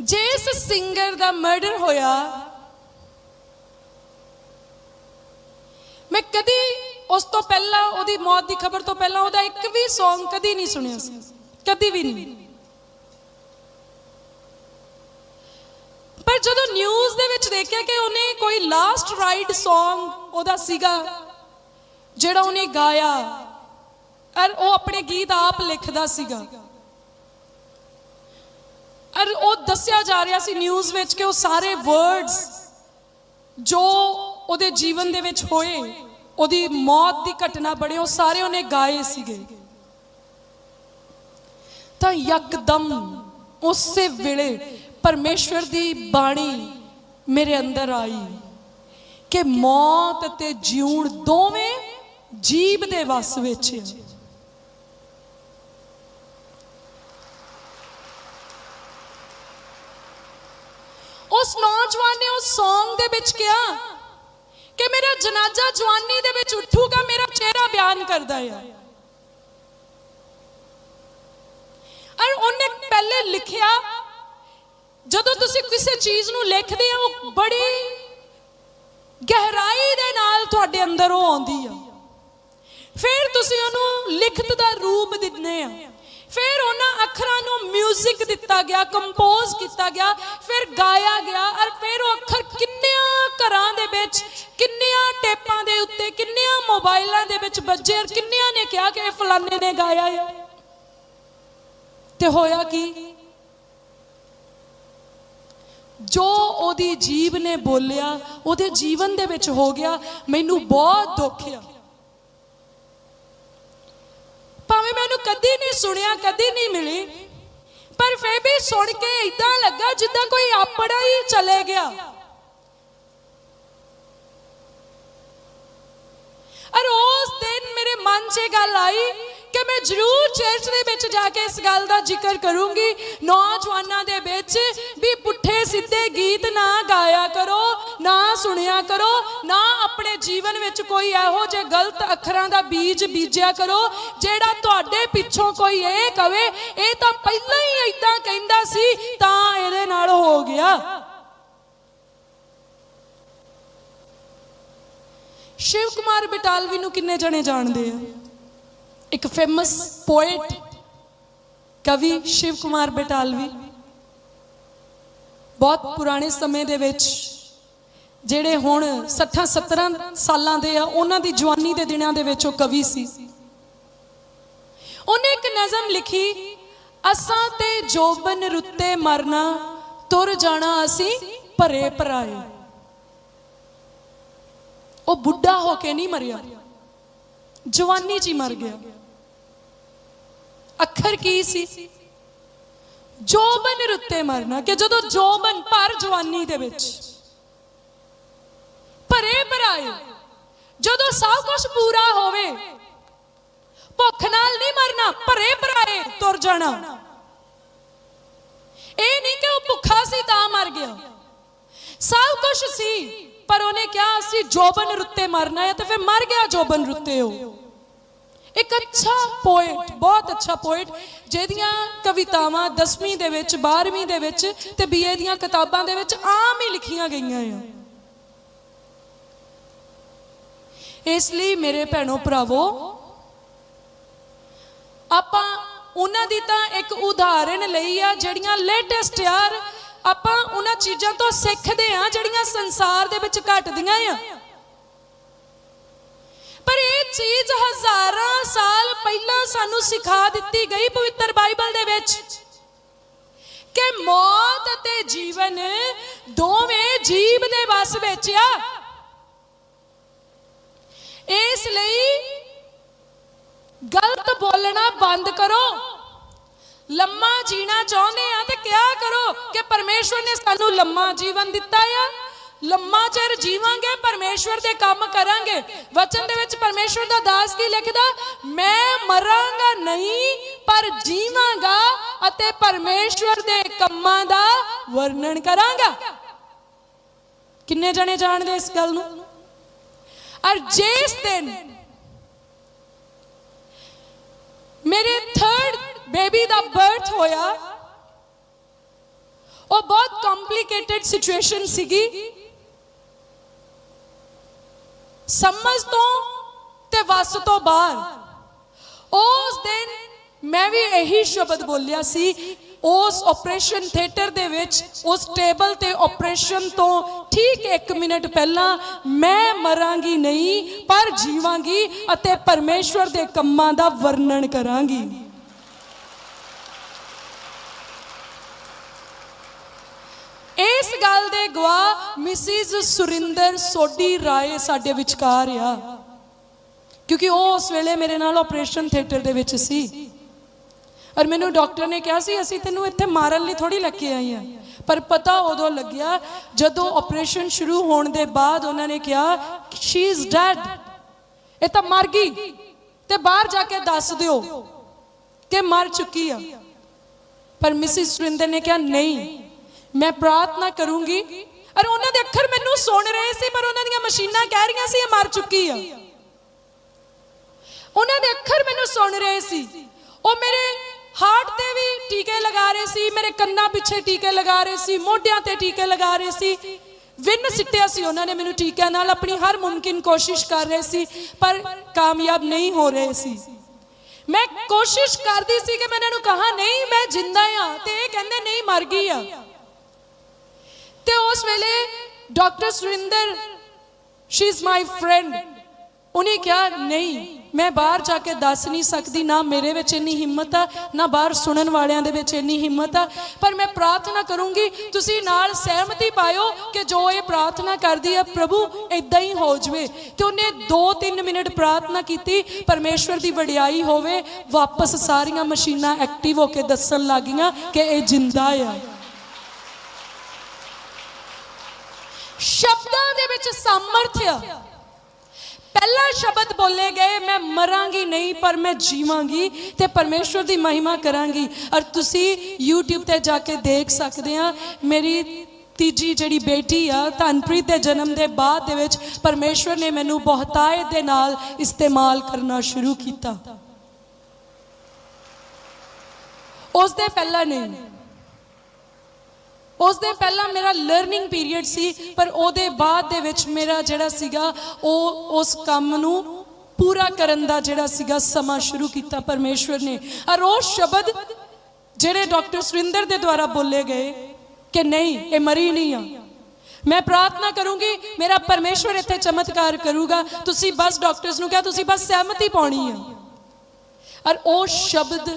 ਜਿਸ ਸਿੰਗਰ ਦਾ ਮਰਡਰ ਹੋਇਆ, ਮੈਂ ਕਦੀ ਉਸ ਤੋਂ ਪਹਿਲਾਂ, ਉਹਦੀ ਮੌਤ ਦੀ ਖਬਰ ਤੋਂ ਪਹਿਲਾਂ ਉਹਦਾ ਇੱਕ ਵੀ Song ਕਦੀ ਨਹੀਂ ਸੁਣਿਆ ਸੀ। ਕਦੀ ਵੀ ਨਹੀਂ। ਪਰ ਜਦੋਂ ਨਿਊਜ਼ ਦੇ ਵਿੱਚ ਦੇਖਿਆ ਕਿ ਉਹਨੇ ਕੋਈ ਲਾਸਟ ਰਾਈਡ Song ਉਹਦਾ ਸੀਗਾ, ਜਿਹੜਾ ਉਹਨੇ ਗਾਇਆ ਔਰ ਉਹ ਆਪਣੇ ਗੀਤ ਆਪ ਲਿਖਦਾ ਸੀਗਾ। ਔਰ ਉਹ ਦੱਸਿਆ ਜਾ ਰਿਹਾ ਸੀ ਨਿਊਜ਼ ਵਿੱਚ ਕਿ ਉਹ ਸਾਰੇ ਵਰਡਸ ਜੋ ਉਹਦੇ ਜੀਵਨ ਦੇ ਵਿੱਚ ਹੋਏ, ਉਹਦੀ ਮੌਤ ਦੀ ਘਟਨਾ ਬੜੇ ਉਹ ਸਾਰੇ ਉਹਨੇ ਗਾਏ ਸੀਗੇ। ਤਾਂ ਯਕਦਮ ਉਸੇ ਵੇਲੇ ਪਰਮੇਸ਼ਵਰ ਦੀ ਬਾਣੀ ਮੇਰੇ ਅੰਦਰ ਆਈ ਕਿ ਮੌਤ ਅਤੇ ਜਿਉਣ ਦੋਵੇਂ ਜੀਵ ਦੇ ਵਸ ਵਿੱਚ ਹੈ ਉਸ ਨੌਜਵਾਨ ਨੇ ਉਸ Song ਦੇ ਵਿੱਚ ਕਿਹਾ ਕਿ ਮੇਰਾ ਜਨਾਜ਼ਾ ਜਵਾਨੀ ਦੇ ਵਿੱਚ ਉੱਠੂਗਾ, ਮੇਰਾ ਚਿਹਰਾ ਬਿਆਨ ਕਰਦਾ ਹੈ ਔਰ ਉਹਨੇ ਪਹਿਲੇ ਲਿਖਿਆ ਜਦੋਂ ਤੁਸੀਂ ਕਿਸੇ ਚੀਜ਼ ਨੂੰ ਲਿਖਦੇ ਹੋ ਉਹ ਬੜੀ ਗਹਿਰਾਈ ਦੇ ਨਾਲ ਤੁਹਾਡੇ ਅੰਦਰ ਉਹ ਆਉਂਦੀ ਆ। ਫਿਰ ਤੁਸੀਂ ਉਹਨੂੰ ਲਿਖਤ ਦਾ ਰੂਪ ਦਿੰਦੇ ਆ। ਫਿਰ ਉਹਨਾਂ ਅੱਖਰਾਂ ਨੂੰ 뮤직 ਦਿੱਤਾ ਗਿਆ ਕੰਪੋਜ਼ ਕੀਤਾ ਗਿਆ, ਫਿਰ ਗਾਇਆ ਗਿਆ, ਔਰ ਫਿਰ ਉਹ ਅੱਖਰ ਕਿੰਨਿਆਂ ਘਰਾਂ ਦੇ ਵਿੱਚ, ਕਿੰਨਿਆਂ ਟੇਪਾਂ ਦੇ ਉੱਤੇ, ਕਿੰਨਿਆਂ ਮੋਬਾਈਲਾਂ ਦੇ ਵਿੱਚ ਵੱਜੇ, ਔਰ ਕਿੰਨਿਆਂ ਨੇ ਕਿਹਾ ਕਿ ਇਹ ਫਲਾਣੇ ਨੇ ਗਾਇਆ ਹੈ ਤੇ ਹੋਇਆ ਕੀ? ਜੋ ਉਹਦੀ ਜੀਵ ਨੇ ਬੋਲਿਆ, ਉਹਦੇ ਜੀਵਨ ਦੇ ਵਿੱਚ ਹੋ ਗਿਆ, ਮੈਨੂੰ ਬਹੁਤ ਦੁੱਖ ਆ। ਭਾਵੇਂ ਮੈਨੂੰ ਕਦੀ ਨਹੀਂ ਸੁਣਿਆ, ਕਦੀ ਨਹੀਂ ਮਿਲੀ, ਪਰ ਫਿਰ ਵੀ ਸੁਣ ਕੇ ਇਦਾਂ ਲੱਗਾ ਜਿੱਦਾਂ ਕੋਈ ਆਪੜਾ ਹੀ ਚਲੇ ਗਿਆ। ਔਰ ਉਸ ਦਿਨ ਮੇਰੇ ਮਨ 'ਚ ਇਹ ਗੱਲ ਆਈ ਕਿ ਮੈਂ ਜ਼ਰੂਰ ਚਰਚ ਦੇ ਵਿੱਚ ਜਾ ਕੇ ਇਸ ਗੱਲ ਦਾ ਜ਼ਿਕਰ ਕਰੂੰਗੀ। ਨੌਜਵਾਨਾਂ ਦੇ ਵਿੱਚ ਵੀ ਪੁੱਠੇ ਸਿੱਧੇ ਗੀਤ ਨਾ ਗਾਇਆ ਕਰੋ, ਨਾ ਸੁਣਿਆ ਕਰੋ, ਨਾ ਆਪਣੇ ਜੀਵਨ ਵਿੱਚ ਕੋਈ ਇਹੋ ਜਿਹੇ ਗਲਤ ਅੱਖਰਾਂ ਦਾ ਬੀਜ ਬੀਜਿਆ ਕਰੋ, ਜਿਹੜਾ ਤੁਹਾਡੇ ਪਿੱਛੋਂ ਕੋਈ ਇਹ ਕਵੇ, ਇਹ ਤਾਂ ਪਹਿਲਾਂ ਹੀ ਇਦਾਂ ਕਹਿੰਦਾ ਸੀ, ਤਾਂ ਇਹਦੇ ਨਾਲ ਹੋ ਗਿਆ। ਸ਼ਿਵ ਕੁਮਾਰ ਬਟਾਲਵੀ ਨੂੰ ਕਿੰਨੇ ਜਣੇ ਜਾਣਦੇ ਆ? ਇੱਕ ਫੇਮਸ ਪੋਇਟ ਕਵੀ ਸ਼ਿਵ ਕੁਮਾਰ ਬਟਾਲਵੀ। ਬਹੁਤ ਪੁਰਾਣੇ ਸਮੇਂ ਦੇ ਵਿੱਚ ਜਿਹੜੇ ਹੁਣ 60 70 ਸਾਲਾਂ ਦੇ ਆ, ਉਹਨਾਂ ਦੀ ਜਵਾਨੀ ਦੇ ਦਿਨਾਂ ਦੇ ਵਿੱਚ ਉਹ ਕਵੀ ਸੀ। ਉਹਨੇ ਇੱਕ ਨਜ਼ਮ ਲਿਖੀ, ਅਸਾਂ ਤੇ ਜੋਬਨ ਰੁੱਤੇ ਮਰਨਾ, ਤੁਰ ਜਾਣਾ ਅਸੀਂ ਭਰੇ ਭਰਾਏ। ਉਹ ਬੁੱਢਾ ਹੋ ਕੇ ਨਹੀਂ ਮਰਿਆ। ਜਵਾਨੀ 'ਚ ਹੀ ਮਰ ਗਿਆ। ਅੱਖਰ ਕੀ ਸੀ? ਜੋਬਨ ਰੁੱਤੇ ਮਰਨਾ, ਕਿ ਜਦੋਂ ਜੋਬਨ ਭਰ ਜਵਾਨੀ ਦੇ ਵਿੱਚ। ਭਰੇ ਭਰਾਏ, ਜਦੋਂ ਸਭ ਕੁਝ ਪੂਰਾ ਹੋਵੇ, ਭੁੱਖ ਨਾਲ ਨਹੀਂ ਮਰਨਾ, ਭਰੇ ਭਰਾਏ ਤੁਰ ਜਾਣਾ। ਇਹ ਨਹੀਂ ਕਿ ਉਹ ਭੁੱਖਾ ਸੀ ਤਾਂ ਮਰ ਗਿਆ। ਸਭ ਕੁਝ ਸੀ, ਪਰ ਉਹਨੇ ਕਿਹਾ ਅਸੀਂ ਜੋਬਨ ਰੁੱਤੇ ਮਰਨਾ ਹੈ ਤੇ ਫਿਰ ਮਰ ਗਿਆ ਜੋਬਨ ਰੁੱਤੇ ਉਹ। ਇੱਕ ਅੱਛਾ ਪੋਇਟ ਬਹੁਤ ਅੱਛਾ ਪੋਇਟ ਜਿਹਦੀਆਂ ਕਵਿਤਾਵਾਂ 10ਵੀਂ ਦੇ ਵਿੱਚ 12ਵੀਂ ਦੇ ਵਿੱਚ ਤੇ ਬੀਏ ਦੀਆਂ ਕਿਤਾਬਾਂ ਦੇ ਵਿੱਚ ਆਮ ਹੀ ਲਿਖੀਆਂ ਗਈਆਂ ਆ। ਇਸ ਲਈ ਮੇਰੇ ਭੈਣੋ ਭਰਾਵੋ, ਆਪਾਂ ਉਹਨਾਂ ਦੀ ਤਾਂ ਇੱਕ ਉਦਾਹਰਣ ਲਈ ਆ, ਜਿਹੜੀਆਂ ਲੇਟੈਸਟ ਯਾਰ ਆਪਾਂ ਉਹਨਾਂ ਚੀਜ਼ਾਂ ਤੋਂ ਸਿੱਖਦੇ ਆ, ਜਿਹੜੀਆਂ ਸੰਸਾਰ ਦੇ ਵਿੱਚ ਘਟਦੀਆਂ ਆ। ਪਰ ਇਹ ਚੀਜ਼ ਹਜ਼ਾਰਾਂ ਸਾਲ ਪਹਿਲਾਂ ਸਾਨੂੰ ਸਿਖਾ ਦਿੱਤੀ ਗਈ ਪਵਿੱਤਰ ਬਾਈਬਲ ਦੇ ਵਿੱਚ ਕਿ ਮੌਤ ਅਤੇ ਜੀਵਨ ਦੋਵੇਂ ਜੀਵ ਦੇ ਵਸ ਵਿੱਚ ਆ। ਇਸ ਲਈ ਗਲਤ ਬੋਲਣਾ ਬੰਦ ਕਰੋ। ਲੰਮਾ ਜੀਣਾ ਚਾਹੁੰਦੇ ਆ ਤੇ ਕਿਹਾ ਕਰੋ ਕਿ ਪਰਮੇਸ਼ਵਰ ਨੇ ਸਾਨੂੰ ਲੰਮਾ ਜੀਵਨ ਦਿੱਤਾ ਆ। ਲੰਮਾ ਚਿਰ ਜੀਵਾਂਗੇ, ਪਰਮੇਸ਼ਵਰ ਦੇ ਕੰਮ ਕਰਾਂਗੇ। ਵਚਨ ਦੇ ਵਿੱਚ ਪਰਮੇਸ਼ਵਰ ਦਾ ਦਾਸ ਕੀ ਲਿਖਦਾ? ਮੈਂ ਮਰਾਂਗਾ ਨਹੀਂ, ਪਰ ਜੀਵਾਂਗਾ ਅਤੇ ਪਰਮੇਸ਼ਵਰ ਦੇ ਕੰਮਾਂ ਦਾ ਵਰਣਨ ਕਰਾਂਗਾ। ਕਿੰਨੇ ਜਣੇ ਜਾਣਦੇ ਇਸ ਗੱਲ ਨੂੰ? ਔਰ ਜਿਸ ਦਿਨ ਮੇਰੇ ਥਰਡ ਬੇਬੀ ਦਾ ਬਰਥ ਹੋਇਆ, ਉਹ ਬਹੁਤ ਕੰਪਲਿਕੇਟਡ ਸਿਚੁਏਸ਼ਨ ਸੀਗੀ। ਸਮਝ ਤੋਂ ਤੇ ਵਸ ਤੋਂ ਬਾਹਰ। ਉਸ ਦਿਨ ਮੈਂ ਵੀ ਇਹੀ ਸ਼ਬਦ ਬੋਲਿਆ ਸੀ, ਉਸ ਆਪਰੇਸ਼ਨ ਥੀਏਟਰ ਦੇ ਵਿੱਚ, ਉਸ ਟੇਬਲ ਤੇ ਆਪਰੇਸ਼ਨ ਤੋਂ ਠੀਕ 1 ਮਿੰਟ ਪਹਿਲਾਂ ਮੈਂ ਮਰਾਂਗੀ ਨਹੀਂ, ਪਰ ਜੀਵਾਂਗੀ ਅਤੇ ਪਰਮੇਸ਼ਵਰ ਦੇ ਕੰਮਾਂ ਦਾ ਵਰਣਨ ਕਰਾਂਗੀ ਇਸ ਗੱਲ ਦੇ ਗਵਾਹ ਮਿਸਿਸ ਸੁਰਿੰਦਰ, ਸੋਢੀ ਰਾਏ ਸਾਡੇ ਵਿਚਕਾਰ ਆ। ਕਿਉਂਕਿ ਉਹ ਉਸ ਵੇਲੇ ਮੇਰੇ ਨਾਲ ਆਪਰੇਸ਼ਨ ਥੀਏਟਰ ਦੇ ਵਿੱਚ ਸੀ। ਔਰ ਮੈਨੂੰ ਡਾਕਟਰ ਨੇ ਕਿਹਾ ਸੀ, ਅਸੀਂ ਤੈਨੂੰ ਇੱਥੇ ਮਾਰਨ ਲਈ ਥੋੜੀ ਲੈ ਕੇ ਆਈ ਆ। ਪਰ ਪਤਾ ਉਦੋਂ ਲੱਗਿਆ, ਜਦੋਂ ਆਪਰੇਸ਼ਨ ਸ਼ੁਰੂ ਹੋਣ ਦੇ ਬਾਅਦ ਉਹਨਾਂ ਨੇ ਕਿਹਾ ਸ਼ੀ ਇਜ਼ ਡੈਡ ਇਹ ਤਾਂ ਮਰ ਗਈ। ਤੇ ਬਾਹਰ ਜਾ ਕੇ ਦੱਸ ਦਿਓ ਕਿ ਮਰ ਚੁੱਕੀ ਆ। ਪਰ ਮਿਸਿਸ ਸੁਰਿੰਦਰ ਨੇ ਕਿਹਾ, ਨਹੀਂ ਮੈਂ ਪ੍ਰਾਰਥਨਾ ਕਰੂੰਗੀ। ਔਰ ਉਹਨਾਂ ਦੇ ਅੱਖਰ ਮੈਨੂੰ ਸੁਣ ਰਹੇ ਸੀ, ਪਰ ਉਹਨਾਂ ਦੀਆਂ ਮਸ਼ੀਨਾਂ ਕਹਿ ਰਹੀਆਂ ਸੀ, ਇਹ ਮਰ ਚੁੱਕੀ ਆ। ਉਹਨਾਂ ਦੇ ਅੱਖਰ ਮੈਨੂੰ ਸੁਣ ਰਹੇ ਸੀ। ਉਹ ਮੇਰੇ ਹਾਰਟ ਤੇ ਵੀ ਟੀਕੇ ਲਗਾ ਰਹੇ ਸੀ, ਮੇਰੇ ਕੰਨਾਂ ਪਿੱਛੇ ਟੀਕੇ ਲਗਾ ਰਹੇ ਸੀ, ਮੋਢਿਆਂ ਤੇ ਟੀਕੇ ਲਗਾ ਰਹੇ ਸੀ। ਵਿੰਨ ਸਿੱਟਿਆ ਸੀ ਉਹਨਾਂ ਨੇ ਮੈਨੂੰ ਟੀਕਿਆਂ ਨਾਲ, ਆਪਣੀ ਹਰ ਮੁਮਕਿਨ ਕੋਸ਼ਿਸ਼ ਕਰ ਰਹੇ ਸੀ, ਪਰ ਕਾਮਯਾਬ ਨਹੀਂ ਹੋ ਰਹੇ ਸੀ। ਮੈਂ ਕੋਸ਼ਿਸ਼ ਕਰਦੀ ਸੀ ਕਿ ਮੈਂ ਇਹਨਾਂ ਨੂੰ ਕਹਾ, ਨਹੀਂ, ਮੈਂ ਜਿੰਦਾ ਆ। ਤੇ ਇਹ ਕਹਿੰਦੇ, ਨਹੀਂ, ਮਰ ਗਈ ਆ। ਤੇ ਉਸ ਵੇਲੇ doctor Surinder she is my friend ਉਹਨੇ ਕਿਹਾ ਨਹੀਂ ਮੈਂ ਬਾਹਰ ਜਾ ਕੇ ਦੱਸ ਨਹੀਂ ਸਕਦੀ ਨਾ ਮੇਰੇ ਵਿੱਚ ਇੰਨੀ ਹਿੰਮਤ ਆ ਨਾ ਬਾਹਰ ਸੁਣਨ ਵਾਲਿਆਂ ਦੇ ਵਿੱਚ ਇੰਨੀ ਹਿੰਮਤ ਆ ਪਰ ਮੈਂ ਪ੍ਰਾਰਥਨਾ ਕਰੂੰਗੀ ਤੁਸੀਂ ਨਾਲ ਸਹਿਮਤੀ ਪਾਇਓ ਕਿ ਜੋ ਇਹ ਪ੍ਰਾਰਥਨਾ ਕਰਦੀ ਹੈ ਪ੍ਰਭੂ ਇਦਾਂ ਹੀ ਹੋ ਜਵੇ ਤੇ ਉਹਨੇ 2-3 ਮਿੰਟ ਪ੍ਰਾਰਥਨਾ ਕੀਤੀ ਪਰਮੇਸ਼ਵਰ ਦੀ ਵਡਿਆਈ ਹੋਵੇ ਵਾਪਸ ਸਾਰੀਆਂ ਮਸ਼ੀਨਾਂ ਐਕਟਿਵ ਹੋ ਕੇ ਦੱਸਣ ਲੱਗੀਆਂ ਕਿ ਇਹ ਜਿੰਦਾ ਆ ਸ਼ਬਦਾਂ ਦੇ ਵਿੱਚ ਸਾਮਰਥ ਆ। ਪਹਿਲਾ ਸ਼ਬਦ ਬੋਲੇ ਗਏ, ਮੈਂ ਮਰਾਂਗੀ ਨਹੀਂ, ਪਰ ਮੈਂ ਜੀਵਾਂਗੀ ਤੇ ਪਰਮੇਸ਼ਵਰ ਦੀ ਮਹਿਮਾ ਕਰਾਂਗੀ। ਔਰ ਤੁਸੀਂ YouTube ਤੇ ਜਾ ਕੇ ਦੇਖ ਸਕਦੇ ਆ, ਮੇਰੀ ਤੀਜੀ ਜਿਹੜੀ ਬੇਟੀ ਆ, ਧਨਪ੍ਰੀਤ ਦੇ ਜਨਮ ਦੇ ਬਾਅਦ ਦੇ ਵਿੱਚ ਪਰਮੇਸ਼ਵਰ ਨੇ ਮੈਨੂੰ ਬਹੁਤਾਇਤ ਦੇ ਨਾਲ ਇਸਤੇਮਾਲ ਕਰਨਾ ਸ਼ੁਰੂ ਕੀਤਾ। ਉਸ ਦੇ ਪਹਿਲਾਂ ਨਹੀਂ। ਉਸ ਦੇ ਪਹਿਲਾਂ ਮੇਰਾ ਲਰਨਿੰਗ ਪੀਰੀਅਡ ਸੀ, ਪਰ ਉਹਦੇ ਬਾਅਦ ਦੇ ਵਿੱਚ ਮੇਰਾ ਜਿਹੜਾ ਸੀਗਾ, ਉਹ ਉਸ ਕੰਮ ਨੂੰ ਪੂਰਾ ਕਰਨ ਦਾ ਜਿਹੜਾ ਸੀਗਾ ਸਮਾਂ ਸ਼ੁਰੂ ਕੀਤਾ ਪਰਮੇਸ਼ਵਰ ਨੇ। ਔਰ ਉਹ ਸ਼ਬਦ ਜਿਹੜੇ ਡਾਕਟਰ ਸੁਰਿੰਦਰ ਦੇ ਦੁਆਰਾ ਬੋਲੇ ਗਏ ਕਿ ਨਹੀਂ, ਇਹ ਮਰੀ ਨਹੀਂ ਆ। ਮੈਂ ਪ੍ਰਾਰਥਨਾ ਕਰੂੰਗੀ, ਮੇਰਾ ਪਰਮੇਸ਼ਵਰ ਇੱਥੇ ਚਮਤਕਾਰ ਕਰੂਗਾ। ਤੁਸੀਂ ਬਸ ਡਾਕਟਰਸ ਨੂੰ ਕਿਹਾ, ਤੁਸੀਂ ਬਸ ਸਹਿਮਤੀ ਪਾਉਣੀ ਆ। ਔਰ ਉਹ ਸ਼ਬਦ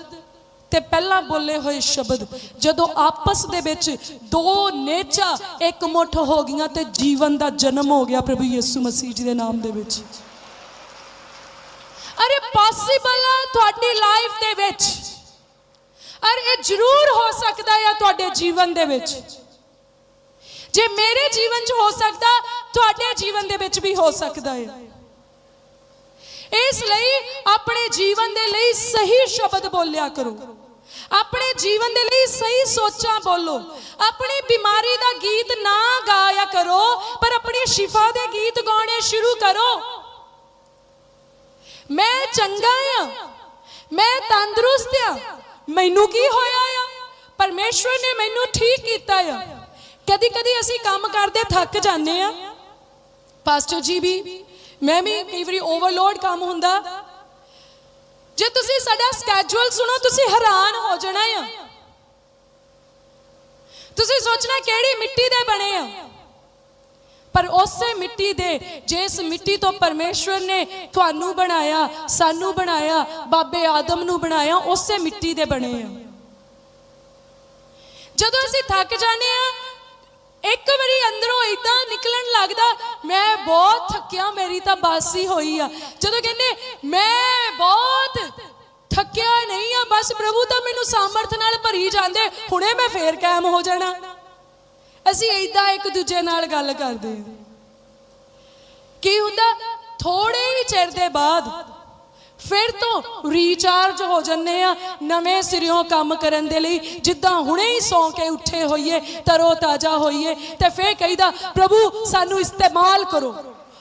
ਤੇ ਪਹਿਲਾਂ ਬੋਲੇ ਹੋਏ ਸ਼ਬਦ, ਜਦੋਂ ਆਪਸ ਦੇ ਵਿੱਚ ਦੋ ਨੇਚਾ ਇੱਕ ਮੁੱਠ ਹੋ ਗਈਆਂ ਤੇ ਜੀਵਨ ਦਾ ਜਨਮ ਹੋ ਗਿਆ ਪ੍ਰਭੂ ਯਿਸੂ ਮਸੀਹ ਜੀ ਦੇ ਨਾਮ ਦੇ ਵਿੱਚ। ਅਰੇ ਪੋਸੀਬਲ ਆ ਤੁਹਾਡੀ ਲਾਈਫ ਦੇ ਵਿੱਚ। ਅਰ ਇਹ ਜ਼ਰੂਰ ਹੋ ਸਕਦਾ ਹੈ ਤੁਹਾਡੇ ਜੀਵਨ ਦੇ ਵਿੱਚ। ਜੇ ਮੇਰੇ ਜੀਵਨ 'ਚ ਹੋ ਸਕਦਾ, ਤੁਹਾਡੇ ਜੀਵਨ ਦੇ ਵਿੱਚ ਵੀ ਹੋ ਸਕਦਾ ਹੈ ਇਸ ਲਈ ਆਪਣੇ ਜੀਵਨ ਦੇ ਲਈ ਸਹੀ ਸ਼ਬਦ ਬੋਲਿਆ ਕਰੋ। ਆਪਣੇ ਜੀਵਨ ਦੇ ਲਈ ਸਹੀ ਸੋਚਾਂ ਬੋਲੋ। ਆਪਣੀ ਬਿਮਾਰੀ ਦਾ ਗੀਤ ਨਾ ਗਾਇਆ ਕਰੋ, ਪਰ ਆਪਣੇ ਸ਼ਿਫਾ ਦੇ ਗੀਤ ਗਾਉਣੇ ਸ਼ੁਰੂ ਕਰੋ। ਮੈਂ ਚੰਗਾ ਆ, ਮੈਂ ਤੰਦਰੁਸਤ ਆ, ਮੈਨੂੰ ਕੀ ਹੋਇਆ ਆ? ਪਰਮੇਸ਼ਵਰ ਨੇ ਮੈਨੂੰ ਠੀਕ ਕੀਤਾ ਆ। ਕਦੀ ਕਦੀ ਅਸੀਂ ਕੰਮ ਕਰਦੇ ਥੱਕ ਜਾਂਦੇ ਆ। ਪਾਸਟਰ ਜੀ ਵੀ, ਮੈਂ ਵੀ ਕਈ ਵਾਰੀ ਓਵਰਲੋਡ ਕੰਮ ਹੁੰਦਾ। ਜੇ ਤੁਸੀਂ ਸਾਡਾ ਸਕੇਜੂਲ ਸੁਣੋ, ਤੁਸੀਂ ਹੈਰਾਨ ਹੋ ਜਾਣਾ ਆ। ਤੁਸੀਂ ਸੋਚਣਾ ਕਿਹੜੀ ਮਿੱਟੀ ਦੇ ਬਣੇ ਆ। ਪਰ ਉਸੇ ਮਿੱਟੀ ਦੇ, ਜਿਸ ਮਿੱਟੀ ਤੋਂ ਪਰਮੇਸ਼ਵਰ ਨੇ ਤੁਹਾਨੂੰ ਬਣਾਇਆ, ਸਾਨੂੰ ਬਣਾਇਆ, ਬਾਬੇ ਆਦਮ ਨੂੰ ਬਣਾਇਆ, ਉਸੇ ਮਿੱਟੀ ਦੇ ਬਣੇ ਆ। ਜਦੋਂ ਅਸੀਂ ਥੱਕ ਜਾਂਦੇ ਆ ਇੱਕ ਵਾਰੀ ਅੰਦਰੋਂ ਇਦਾਂ ਨਿਕਲਣ ਲੱਗਦਾ, ਮੈਂ ਬਹੁਤ ਥੱਕਿਆ, ਮੇਰੀ ਤਾਂ ਬਾਸੀ ਹੋਈ ਆ। ਜਦੋਂ ਕਹਿੰਦੇ, ਮੈਂ ਬਹੁਤ ਥੱਕਿਆ ਨਹੀਂ ਆ, ਬਸ ਪ੍ਰਭੂ ਤਾਂ ਮੈਨੂੰ ਸਾਮਰਥ ਨਾਲ ਭਰੀ ਜਾਂਦੇ, ਹੁਣੇ ਮੈਂ ਫੇਰ ਕਾਇਮ ਹੋ ਜਾਣਾ। ਅਸੀਂ ਇਦਾਂ ਇੱਕ ਦੂਜੇ ਨਾਲ ਗੱਲ ਕਰਦੇ ਕੀ ਹੁੰਦਾ? ਥੋੜੇ ਹੀ ਚਿਰ ਦੇ ਬਾਅਦ ਫਿਰ ਤੋਂ ਰੀਚਾਰਜ ਹੋ ਜੰਨੇ ਆ। ਨਵੇਂ ਸਿਰਿਓਂ ਕੰਮ ਕਰਨ ਦੇ ਲਈ ਜਿੱਦਾਂ ਹੁਣੇ ਹੀ ਸੌਂ ਕੇ ਉੱਠੇ ਹੋਈਏ ਤਰੋ ਤਾਜ਼ਾ ਹੋਈਏ, ਤੇ ਫਿਰ ਕਹੀਦਾ, ਪ੍ਰਭੂ, ਸਾਨੂੰ ਇਸਤੇਮਾਲ ਕਰੋ।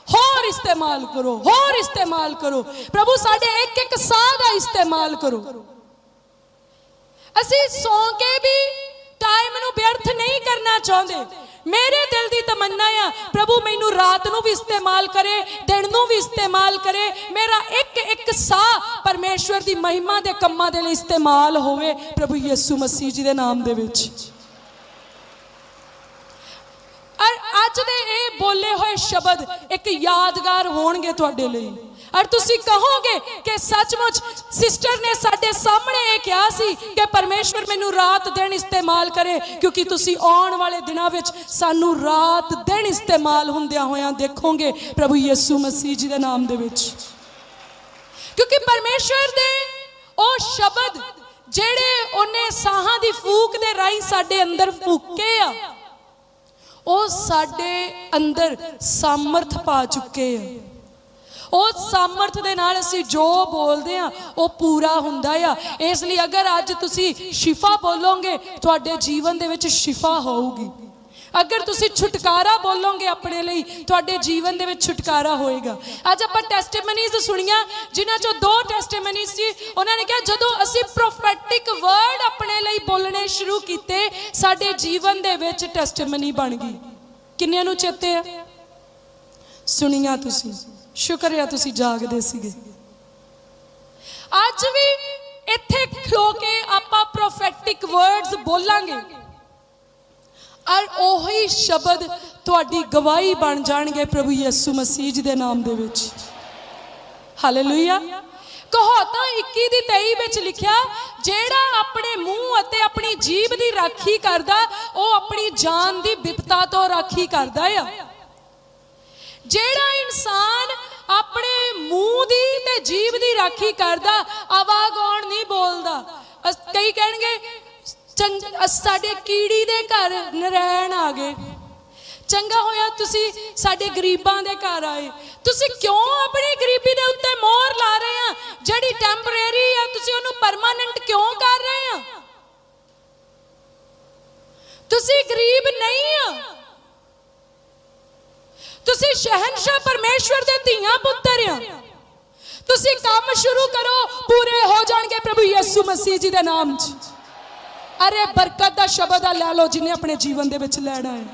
ਹੋਰ ਇਸਤੇਮਾਲ ਕਰੋ, ਹੋਰ ਇਸਤੇਮਾਲ ਕਰੋ। ਪ੍ਰਭੂ, ਸਾਡੇ ਇੱਕ ਇੱਕ ਸਾਹ ਦਾ ਇਸਤੇਮਾਲ ਕਰੋ। ਅਸੀਂ ਸੌਂ ਕੇ ਵੀ ਟਾਈਮ ਨੂੰ ਵਿਅਰਥ ਨਹੀਂ ਕਰਨਾ ਚਾਹੁੰਦੇ। ਮੇਰੇ ਦਿਲ ਦੀ ਤਮੰਨਾ ਆ। ਪ੍ਰਭੂ ਮੈਨੂੰ ਰਾਤ ਨੂੰ ਵੀ ਇਸਤੇਮਾਲ ਕਰੇ, ਦਿਨ ਨੂੰ ਵੀ ਇਸਤੇਮਾਲ ਕਰੇ। ਮੇਰਾ ਇੱਕ ਇੱਕ ਸਾਹ ਪਰਮੇਸ਼ਵਰ ਦੀ ਮਹਿਮਾ ਦੇ ਕੰਮਾਂ ਦੇ ਲਈ ਇਸਤੇਮਾਲ ਹੋਵੇ ਪ੍ਰਭੂ ਯਿਸੂ ਮਸੀਹ ਜੀ ਦੇ ਨਾਮ ਦੇ ਵਿੱਚ। ਔਰ ਅੱਜ ਦੇ ਇਹ ਬੋਲੇ ਹੋਏ ਸ਼ਬਦ ਇੱਕ ਯਾਦਗਾਰ ਹੋਣਗੇ ਤੁਹਾਡੇ ਲਈ। ਔਰ ਤੁਸੀਂ ਕਹੋਗੇ ਕਿ ਸੱਚਮੁੱਚ ਸਿਸਟਰ ਨੇ ਸਾਡੇ ਸਾਹਮਣੇ ਇਹ ਕਿਹਾ ਸੀ ਕਿ ਪਰਮੇਸ਼ਵਰ ਮੈਨੂੰ ਰਾਤ ਦਿਨ ਇਸਤੇਮਾਲ ਕਰੇ, ਕਿਉਂਕਿ ਤੁਸੀਂ ਆਉਣ ਵਾਲੇ ਦਿਨਾਂ ਵਿੱਚ ਸਾਨੂੰ ਰਾਤ ਦਿਨ ਇਸਤੇਮਾਲ ਹੁੰਦਿਆਂ ਹੋਇਆਂ ਦੇਖੋਗੇ ਪ੍ਰਭੂ ਯਿਸੂ ਮਸੀਹ ਜੀ ਦੇ ਨਾਮ ਦੇ ਵਿੱਚ। ਕਿਉਂਕਿ ਪਰਮੇਸ਼ਵਰ ਦੇ ਉਹ ਸ਼ਬਦ ਜਿਹੜੇ ਉਹਨੇ ਸਾਹਾਂ ਦੀ ਫੂਕ ਦੇ ਰਾਹੀਂ ਸਾਡੇ ਅੰਦਰ ਫੂਕੇ ਆ, ਉਹ ਸਾਡੇ ਅੰਦਰ ਸਮਰਥ ਪਾ ਚੁੱਕੇ ਆ। ਉਹ ਸਮਰਥ ਦੇ ਨਾਲ ਅਸੀਂ ਜੋ ਬੋਲਦੇ ਆ ਉਹ ਪੂਰਾ ਹੁੰਦਾ ਆ। ਇਸ ਲਈ ਅਗਰ ਅੱਜ ਤੁਸੀਂ ਸ਼ਿਫਾ ਬੋਲੋਗੇ, ਤੁਹਾਡੇ ਜੀਵਨ ਦੇ ਵਿੱਚ ਸ਼ਿਫਾ ਹੋਊਗੀ। ਅਗਰ ਤੁਸੀਂ ਛੁਟਕਾਰਾ ਬੋਲੋਗੇ ਆਪਣੇ ਲਈ, ਤੁਹਾਡੇ ਜੀਵਨ ਦੇ ਵਿੱਚ ਛੁਟਕਾਰਾ ਹੋਏਗਾ। ਅੱਜ ਆਪਾਂ ਟੈਸਟੀਮਨੀਜ਼ ਸੁਣੀਆਂ, ਜਿਨ੍ਹਾਂ ਚੋਂ ਦੋ ਟੈਸਟੀਮਨੀਜ਼ ਸੀ। ਉਹਨਾਂ ਨੇ ਕਿਹਾ, ਜਦੋਂ ਅਸੀਂ ਪ੍ਰੋਫੈਟਿਕ ਵਰਡ ਆਪਣੇ ਲਈ ਬੋਲਣੇ ਸ਼ੁਰੂ ਕੀਤੇ, ਸਾਡੇ ਜੀਵਨ ਦੇ ਵਿੱਚ ਟੈਸਟੀਮਨੀ ਬਣ ਗਈ। ਕਿੰਨਿਆਂ ਨੂੰ ਚੇਤੇ ਆ? ਸੁਣੀਆਂ ਤੁਸੀਂ। ਸ਼ੁਕਰ ਆ ਤੁਸੀਂ ਜਾਗਦੇ ਸੀਗੇ। ਅੱਜ ਵੀ ਇੱਥੇ ਖਲੋ ਕੇ ਆਪਾਂ ਪ੍ਰੋਫੈਟਿਕ ਵਰਡਸ ਬੋਲਾਂਗੇ। ਔਰ ਉਹੀ ਸ਼ਬਦ ਤੁਹਾਡੀ ਗਵਾਹੀ ਬਣ ਜਾਣਗੇ ਪ੍ਰਭੂ ਯਿਸੂ ਮਸੀਹ ਜੀ ਦੇ ਨਾਮ ਦੇ ਵਿੱਚ। ਹਾਲੇਲੂਇਆ ਕਹੋਤਾ 21 ਦੀ 23 ਵਿੱਚ ਲਿਖਿਆ, ਜਿਹੜਾ ਆਪਣੇ ਮੂੰਹ ਅਤੇ ਆਪਣੀ ਜੀਭ ਦੀ ਰਾਖੀ ਕਰਦਾ, ਉਹ ਆਪਣੀ ਜਾਨ ਦੀ ਵਿਪਤਾ ਤੋਂ ਰਾਖੀ ਕਰਦਾ ਆ। ਜਿਹੜਾ ਇਨਸਾਨ ਆਪਣੇ ਮੂੰਹ ਦੀ ਤੇ ਜੀਭ ਦੀ ਰਾਖੀ ਕਰਦਾ, ਆਵਾਗੌਣ ਨਹੀਂ ਬੋਲਦਾ। ਕਈ ਕਹਿਣਗੇ ਸਾਡੇ ਕੀੜੀ ਦੇ ਘਰ ਨਰੈਣ ਆ ਗਏ। ਚੰਗਾ ਹੋਇਆ ਤੁਸੀਂ ਸਾਡੇ ਗਰੀਬਾਂ ਦੇ ਘਰ ਆਏ। ਤੁਸੀਂ ਕਿਉਂ ਆਪਣੀ ਗਰੀਬੀ ਦੇ ਉੱਤੇ ਮੋਹਰ ਲਾ ਰਹੇ ਆ? ਜਿਹੜੀ ਟੈਂਪਰੇਰੀ ਆ, ਤੁਸੀਂ ਉਹਨੂੰ ਪਰਮਾਨੈਂਟ ਕਿਉਂ ਕਰ ਰਹੇ ਆ? ਤੁਸੀਂ ਗਰੀਬ ਨਹੀਂ ਆ। ਤੁਸੀਂ ਸ਼ਹਿਨशाह ਪਰਮੇਸ਼ਵਰ ਦੇ ਧੀਆਂ ਪੁੱਤਰ ਆ ਤੁਸੀਂ ਕੰਮ ਸ਼ੁਰੂ ਕਰੋ, ਪੂਰੇ ਹੋ ਜਾਣਗੇ ਪ੍ਰਭੂ ਯਿਸੂ ਮਸੀਹ ਜੀ ਦੇ ਨਾਮ 'ਚ। ਅਰੇ ਬਰਕਤ ਦਾ ਸ਼ਬਦ ਆ, ਲੈ ਲਓ ਜਿਹਨੇ ਆਪਣੇ ਜੀਵਨ ਦੇ ਵਿੱਚ ਲੈਣਾ ਹੈ।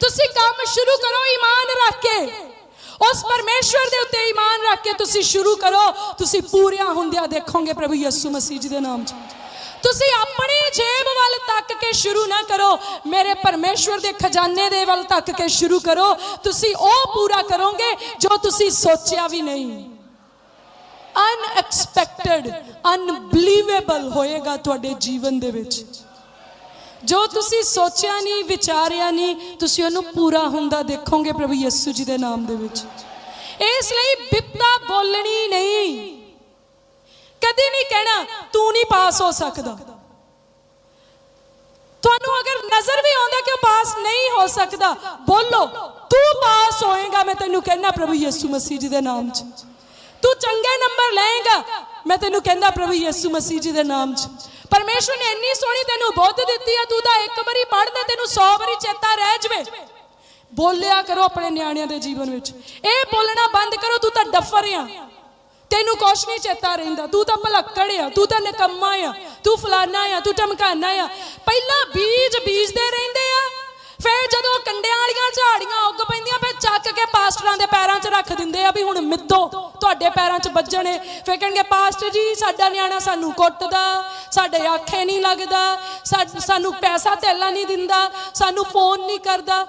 ਤੁਸੀਂ ਕੰਮ ਸ਼ੁਰੂ ਕਰੋ, ਈਮਾਨ ਰੱਖ ਕੇ। ਉਸ ਪਰਮੇਸ਼ਵਰ ਦੇ ਉੱਤੇ ਈਮਾਨ ਰੱਖ ਕੇ ਤੁਸੀਂ ਸ਼ੁਰੂ ਕਰੋ। ਤੁਸੀਂ ਪੂਰਿਆਂ ਹੁੰਦਿਆਂ ਦੇਖੋਗੇ ਪ੍ਰਭੂ ਯਿਸੂ ਮਸੀਹ ਜੀ ਦੇ ਨਾਮ 'ਚ। ਤੁਸੀਂ ਆਪਣੀ ਜੇਬ ਵੱਲ ਤੱਕ ਕੇ ਸ਼ੁਰੂ ਨਾ ਕਰੋ। ਮੇਰੇ ਪਰਮੇਸ਼ਵਰ ਦੇ ਖਜ਼ਾਨੇ ਦੇ ਵੱਲ ਤੱਕ ਕੇ ਸ਼ੁਰੂ ਕਰੋ। ਤੁਸੀਂ ਉਹ ਪੂਰਾ ਕਰੋਗੇ ਜੋ ਤੁਸੀਂ ਸੋਚਿਆ ਵੀ ਨਹੀਂ। ਅਨਐਕਸਪੈਕਟਡ ਅਨਬਲੀਵੇਬਲ ਹੋਏਗਾ ਤੁਹਾਡੇ ਜੀਵਨ ਦੇ ਵਿੱਚ। ਜੋ ਤੁਸੀਂ ਸੋਚਿਆ ਨਹੀਂ, ਵਿਚਾਰਿਆ ਨਹੀਂ, ਤੁਸੀਂ ਉਹਨੂੰ ਪੂਰਾ ਹੁੰਦਾ ਦੇਖੋਗੇ ਪ੍ਰਭੂ ਯਿਸੂ ਜੀ ਦੇ ਨਾਮ ਦੇ ਵਿੱਚ। ਇਸ ਲਈ ਬਿਪਤਾ ਬੋਲਣੀ ਨਹੀਂ। ਕਦੇ ਨਹੀਂ ਕਹਿਣਾ, ਤੂੰ ਨਹੀਂ ਪਾਸ ਹੋ ਸਕਦਾ। ਤੁਹਾਨੂੰ ਅਗਰ ਨਜ਼ਰ ਵੀ ਆਉਂਦਾ ਕਿ ਉਹ ਪਾਸ ਨਹੀਂ ਹੋ ਸਕਦਾ, ਬੋਲੋ, ਤੂੰ ਪਾਸ ਹੋਏਗਾ, ਮੈਂ ਤੈਨੂੰ ਕਹਿਣਾ ਪ੍ਰਭੂ ਯਿਸੂ ਮਸੀਹ ਜੀ ਦੇ ਨਾਮ 'ਚ। ਤੂੰ ਚੰਗੇ ਨੰਬਰ ਲਏਗਾ, ਮੈਂ ਤੈਨੂੰ ਕਹਿੰਦਾ ਪ੍ਰਭੂ ਯਿਸੂ ਮਸੀਹ ਜੀ ਦੇ ਨਾਮ 'ਚ। ਪਰਮੇਸ਼ਵਰ ਨੇ ਇੰਨੀ ਸੋਹਣੀ ਤੈਨੂੰ ਬੁੱਧ ਦਿੱਤੀ ਆ, ਤੂੰ ਤਾਂ ਇੱਕ ਵਾਰੀ ਪੜ੍ਹਦਾ ਤੈਨੂੰ 100 ਵਾਰੀ ਚੇਤਾ ਰਹਿ ਜਵੇ। ਬੋਲਿਆ ਕਰੋ ਆਪਣੇ ਨਿਆਣਿਆਂ ਦੇ ਜੀਵਨ ਵਿੱਚ। ਇਹ ਬੋਲਣਾ ਬੰਦ ਕਰੋ, ਤੂੰ ਤਾਂ ਡੱਫਰ ਆ। ਤੈਨੂੰ ਕੁਛ ਨਹੀਂ ਚੇਤਾ ਰਹਿੰਦਾ। ਤੂੰ ਤਾਂ ਭਲੱਕੜ ਆ, ਤੂੰ ਤਾਂ ਨਿਕੰਮਾ ਆ, ਤੂੰ ਫਲਾਨਾ ਆ, ਤੂੰ ਟਮਕਾਨਾ ਆ। ਪਹਿਲਾਂ ਬੀਜ ਬੀਜਦੇ ਰਹਿੰਦੇ ਆ, ਫਿਰ ਜਦੋਂ ਕੰਡਿਆਂ ਵਾਲੀਆਂ ਝਾੜੀਆਂ ਉੱਗ ਪੈਂਦੀਆਂ, ਫਿਰ ਚੱਕ ਕੇ ਪਾਸਟਰਾਂ ਦੇ ਪੈਰਾਂ 'ਚ ਰੱਖ ਦਿੰਦੇ ਆ ਵੀ ਹੁਣ ਮਿੱਧੋ, ਤੁਹਾਡੇ ਪੈਰਾਂ 'ਚ ਵੱਜਣੇ। ਫਿਰ ਕਹਿਣਗੇ, ਪਾਸਟਰ ਜੀ, ਸਾਡਾ ਨਿਆਣਾ ਸਾਨੂੰ ਕੁੱਟਦਾ, ਸਾਡੇ ਆਖੇ ਨਹੀਂ ਲੱਗਦਾ ਸਾਨੂੰ ਪੈਸਾ ਧੇਲਾ ਨਹੀਂ ਦਿੰਦਾ, ਸਾਨੂੰ ਫੋਨ ਨਹੀਂ ਕਰਦਾ।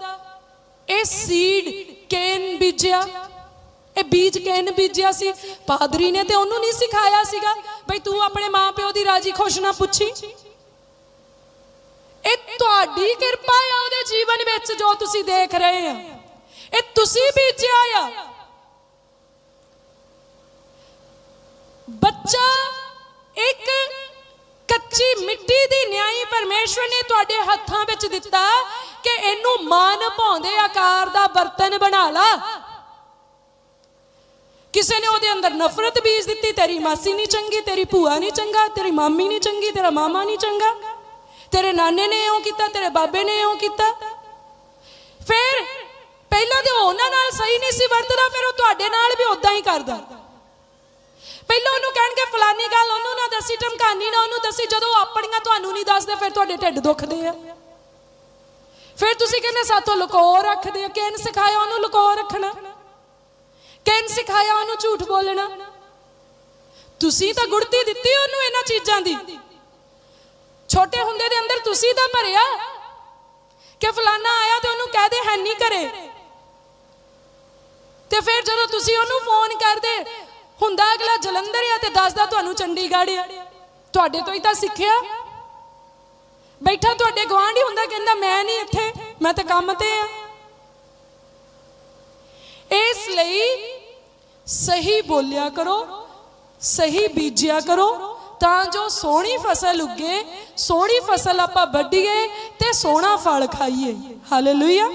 ਇਹ ਸੀਡ ਕੇਨ ਬੀਜਿਆ। ਇਹ ਬੀਜ ਕੇਨ ਬੀਜਿਆ ਸੀ? ਪਾਦਰੀ ਨੇ ਤੇ ਉਹਨੂੰ ਨਹੀਂ ਸਿਖਾਇਆ ਸੀਗਾ। ਬਈ ਤੂੰ ਆਪਣੇ ਮਾਪਿਓ ਦੀ ਰਾਜੀ ਖੁਸ਼ ਨਾ ਪੁੱਛੀ। ਇਹ ਤੁਹਾਡੀ ਕਿਰਪਾ ਆ ਉਹਦੇ ਜੀਵਨ ਵਿੱਚ ਜੋ ਤੁਸੀਂ ਦੇਖ ਰਹੇ ਆ। ਇਹ ਤੁਸੀਂ ਬੀਜਿਆ ਆ। ਬੱਚਾ ਇੱਕ ਕੱਚੀ ਮਿੱਟੀ ਦੀ ਨਿਆਈ ਪਰਮੇਸ਼ਵਰ ਨੇ ਤੁਹਾਡੇ ਹੱਥਾਂ ਵਿੱਚ ਦਿੱਤਾ ਕਿ ਇਹਨੂੰ ਮਾਨ ਭਾਉਂਦੇ ਆਕਾਰ ਦਾ ਬਰਤਨ ਬਣਾ ਲਾ। ਕਿਸੇ ਨੇ ਉਹਦੇ ਅੰਦਰ ਨਫ਼ਰਤ ਬੀਜ ਦਿੱਤੀ, ਤੇਰੀ ਮਾਸੀ ਨਹੀਂ ਚੰਗੀ, ਤੇਰੀ ਭੂਆ ਨਹੀਂ ਚੰਗਾ, ਤੇਰੀ ਮਾਮੀ ਨਹੀਂ ਚੰਗੀ, ਤੇਰਾ ਮਾਮਾ ਨਹੀਂ ਚੰਗਾ। ਤੇਰੇ ਨਾਨੇ ਨੇ ਇਉਂ ਕੀਤਾ, ਤੇਰੇ ਬਾਬੇ ਨੇ ਇਉਂ ਕੀਤਾ। ਫਿਰ ਪਹਿਲਾਂ ਤੇ ਉਹਨਾਂ ਨਾਲ ਸਹੀ ਨਹੀਂ ਸੀ ਵਰਤਦਾ, ਫਿਰ ਉਹ ਤੁਹਾਡੇ ਨਾਲ ਵੀ ਉਦਾਂ ਹੀ ਕਰਦਾ। ਪਹਿਲਾਂ ਉਹਨੂੰ ਕਹਿਣਗੇ, ਫਲਾਨੀ ਗੱਲ, ਉਹਨੂੰ ਨਾ ਦੱਸੀ ਟਮਕਾਨੀ ਨਾ ਉਹਨੂੰ ਦੱਸੀ, ਜਦੋਂ ਉਹ ਆਪਣੀਆਂ ਤੁਹਾਨੂੰ ਨਹੀਂ ਦੱਸਦੇ, ਫਿਰ ਤੁਹਾਡੇ ਢਿੱਡ ਦੁਖਦੇ ਆ। ਫਿਰ ਤੁਸੀਂ ਕਹਿੰਦੇ ਸਾਤੋਂ ਲੁਕੋ ਰੱਖਦੇ ਹੋ ਕਿਹਨ ਸਿਖਾਇਆ ਉਹਨੂੰ ਲੁਕੋ ਰੱਖਣਾ? ਕਿਹਨ ਸਿਖਾਇਆ ਉਹਨੂੰ ਝੂਠ ਬੋਲਣਾ? ਤੁਸੀਂ ਤਾਂ ਗੁੜਤੀ ਦਿੱਤੀ ਉਹਨੂੰ ਇਹਨਾਂ ਚੀਜ਼ਾਂ ਦੀ। ਛੋਟੇ ਹੁੰਦੇ ਦੇ ਅੰਦਰ ਤੁਸੀਂ ਤਾਂ ਭਰਿਆ। ਕਿ ਫਲਾਨਾ ਆਇਆ ਤੇ ਉਹਨੂੰ ਕਹਿ ਹੈ ਨਹੀਂ ਕਰੇ ਤੇ ਫਿਰ ਜਦੋਂ ਤੁਸੀਂ ਉਹਨੂੰ ਫੋਨ ਕਰਦੇ, ਹੁੰਦਾ ਅਗਲਾ ਜਲੰਧਰ ਆ ਤੇ ਦੱਸਦਾ ਤੁਹਾਨੂੰ ਚੰਡੀਗੜ੍ਹ ਆ। ਤੁਹਾਡੇ ਤੋਂ ਹੀ ਤਾਂ ਸਿੱਖਿਆ। ਬੈਠਾ ਤੁਹਾਡੇ ਗਵਾਂਢੀ ਹੁੰਦਾ, ਕਹਿੰਦਾ ਮੈਂ ਨਹੀਂ ਇੱਥੇ, ਮੈਂ ਤਾਂ ਕੰਮ ਤੇ ਆ। ਇਸ ਲਈ ਸਹੀ ਬੋਲਿਆ ਕਰੋ, ਸਹੀ ਬੀਜਿਆ ਕਰੋ, ਤਾਂ ਜੋ ਸੋਹਣੀ ਫਸਲ ਉੱਗੇ, ਸੋਹਣੀ ਫਸਲ ਆਪਾਂ ਵੱਢੀਏ ਤੇ ਸੋਹਣਾ ਫਲ ਖਾਈਏ। ਹਾਲੇਲੂਇਆ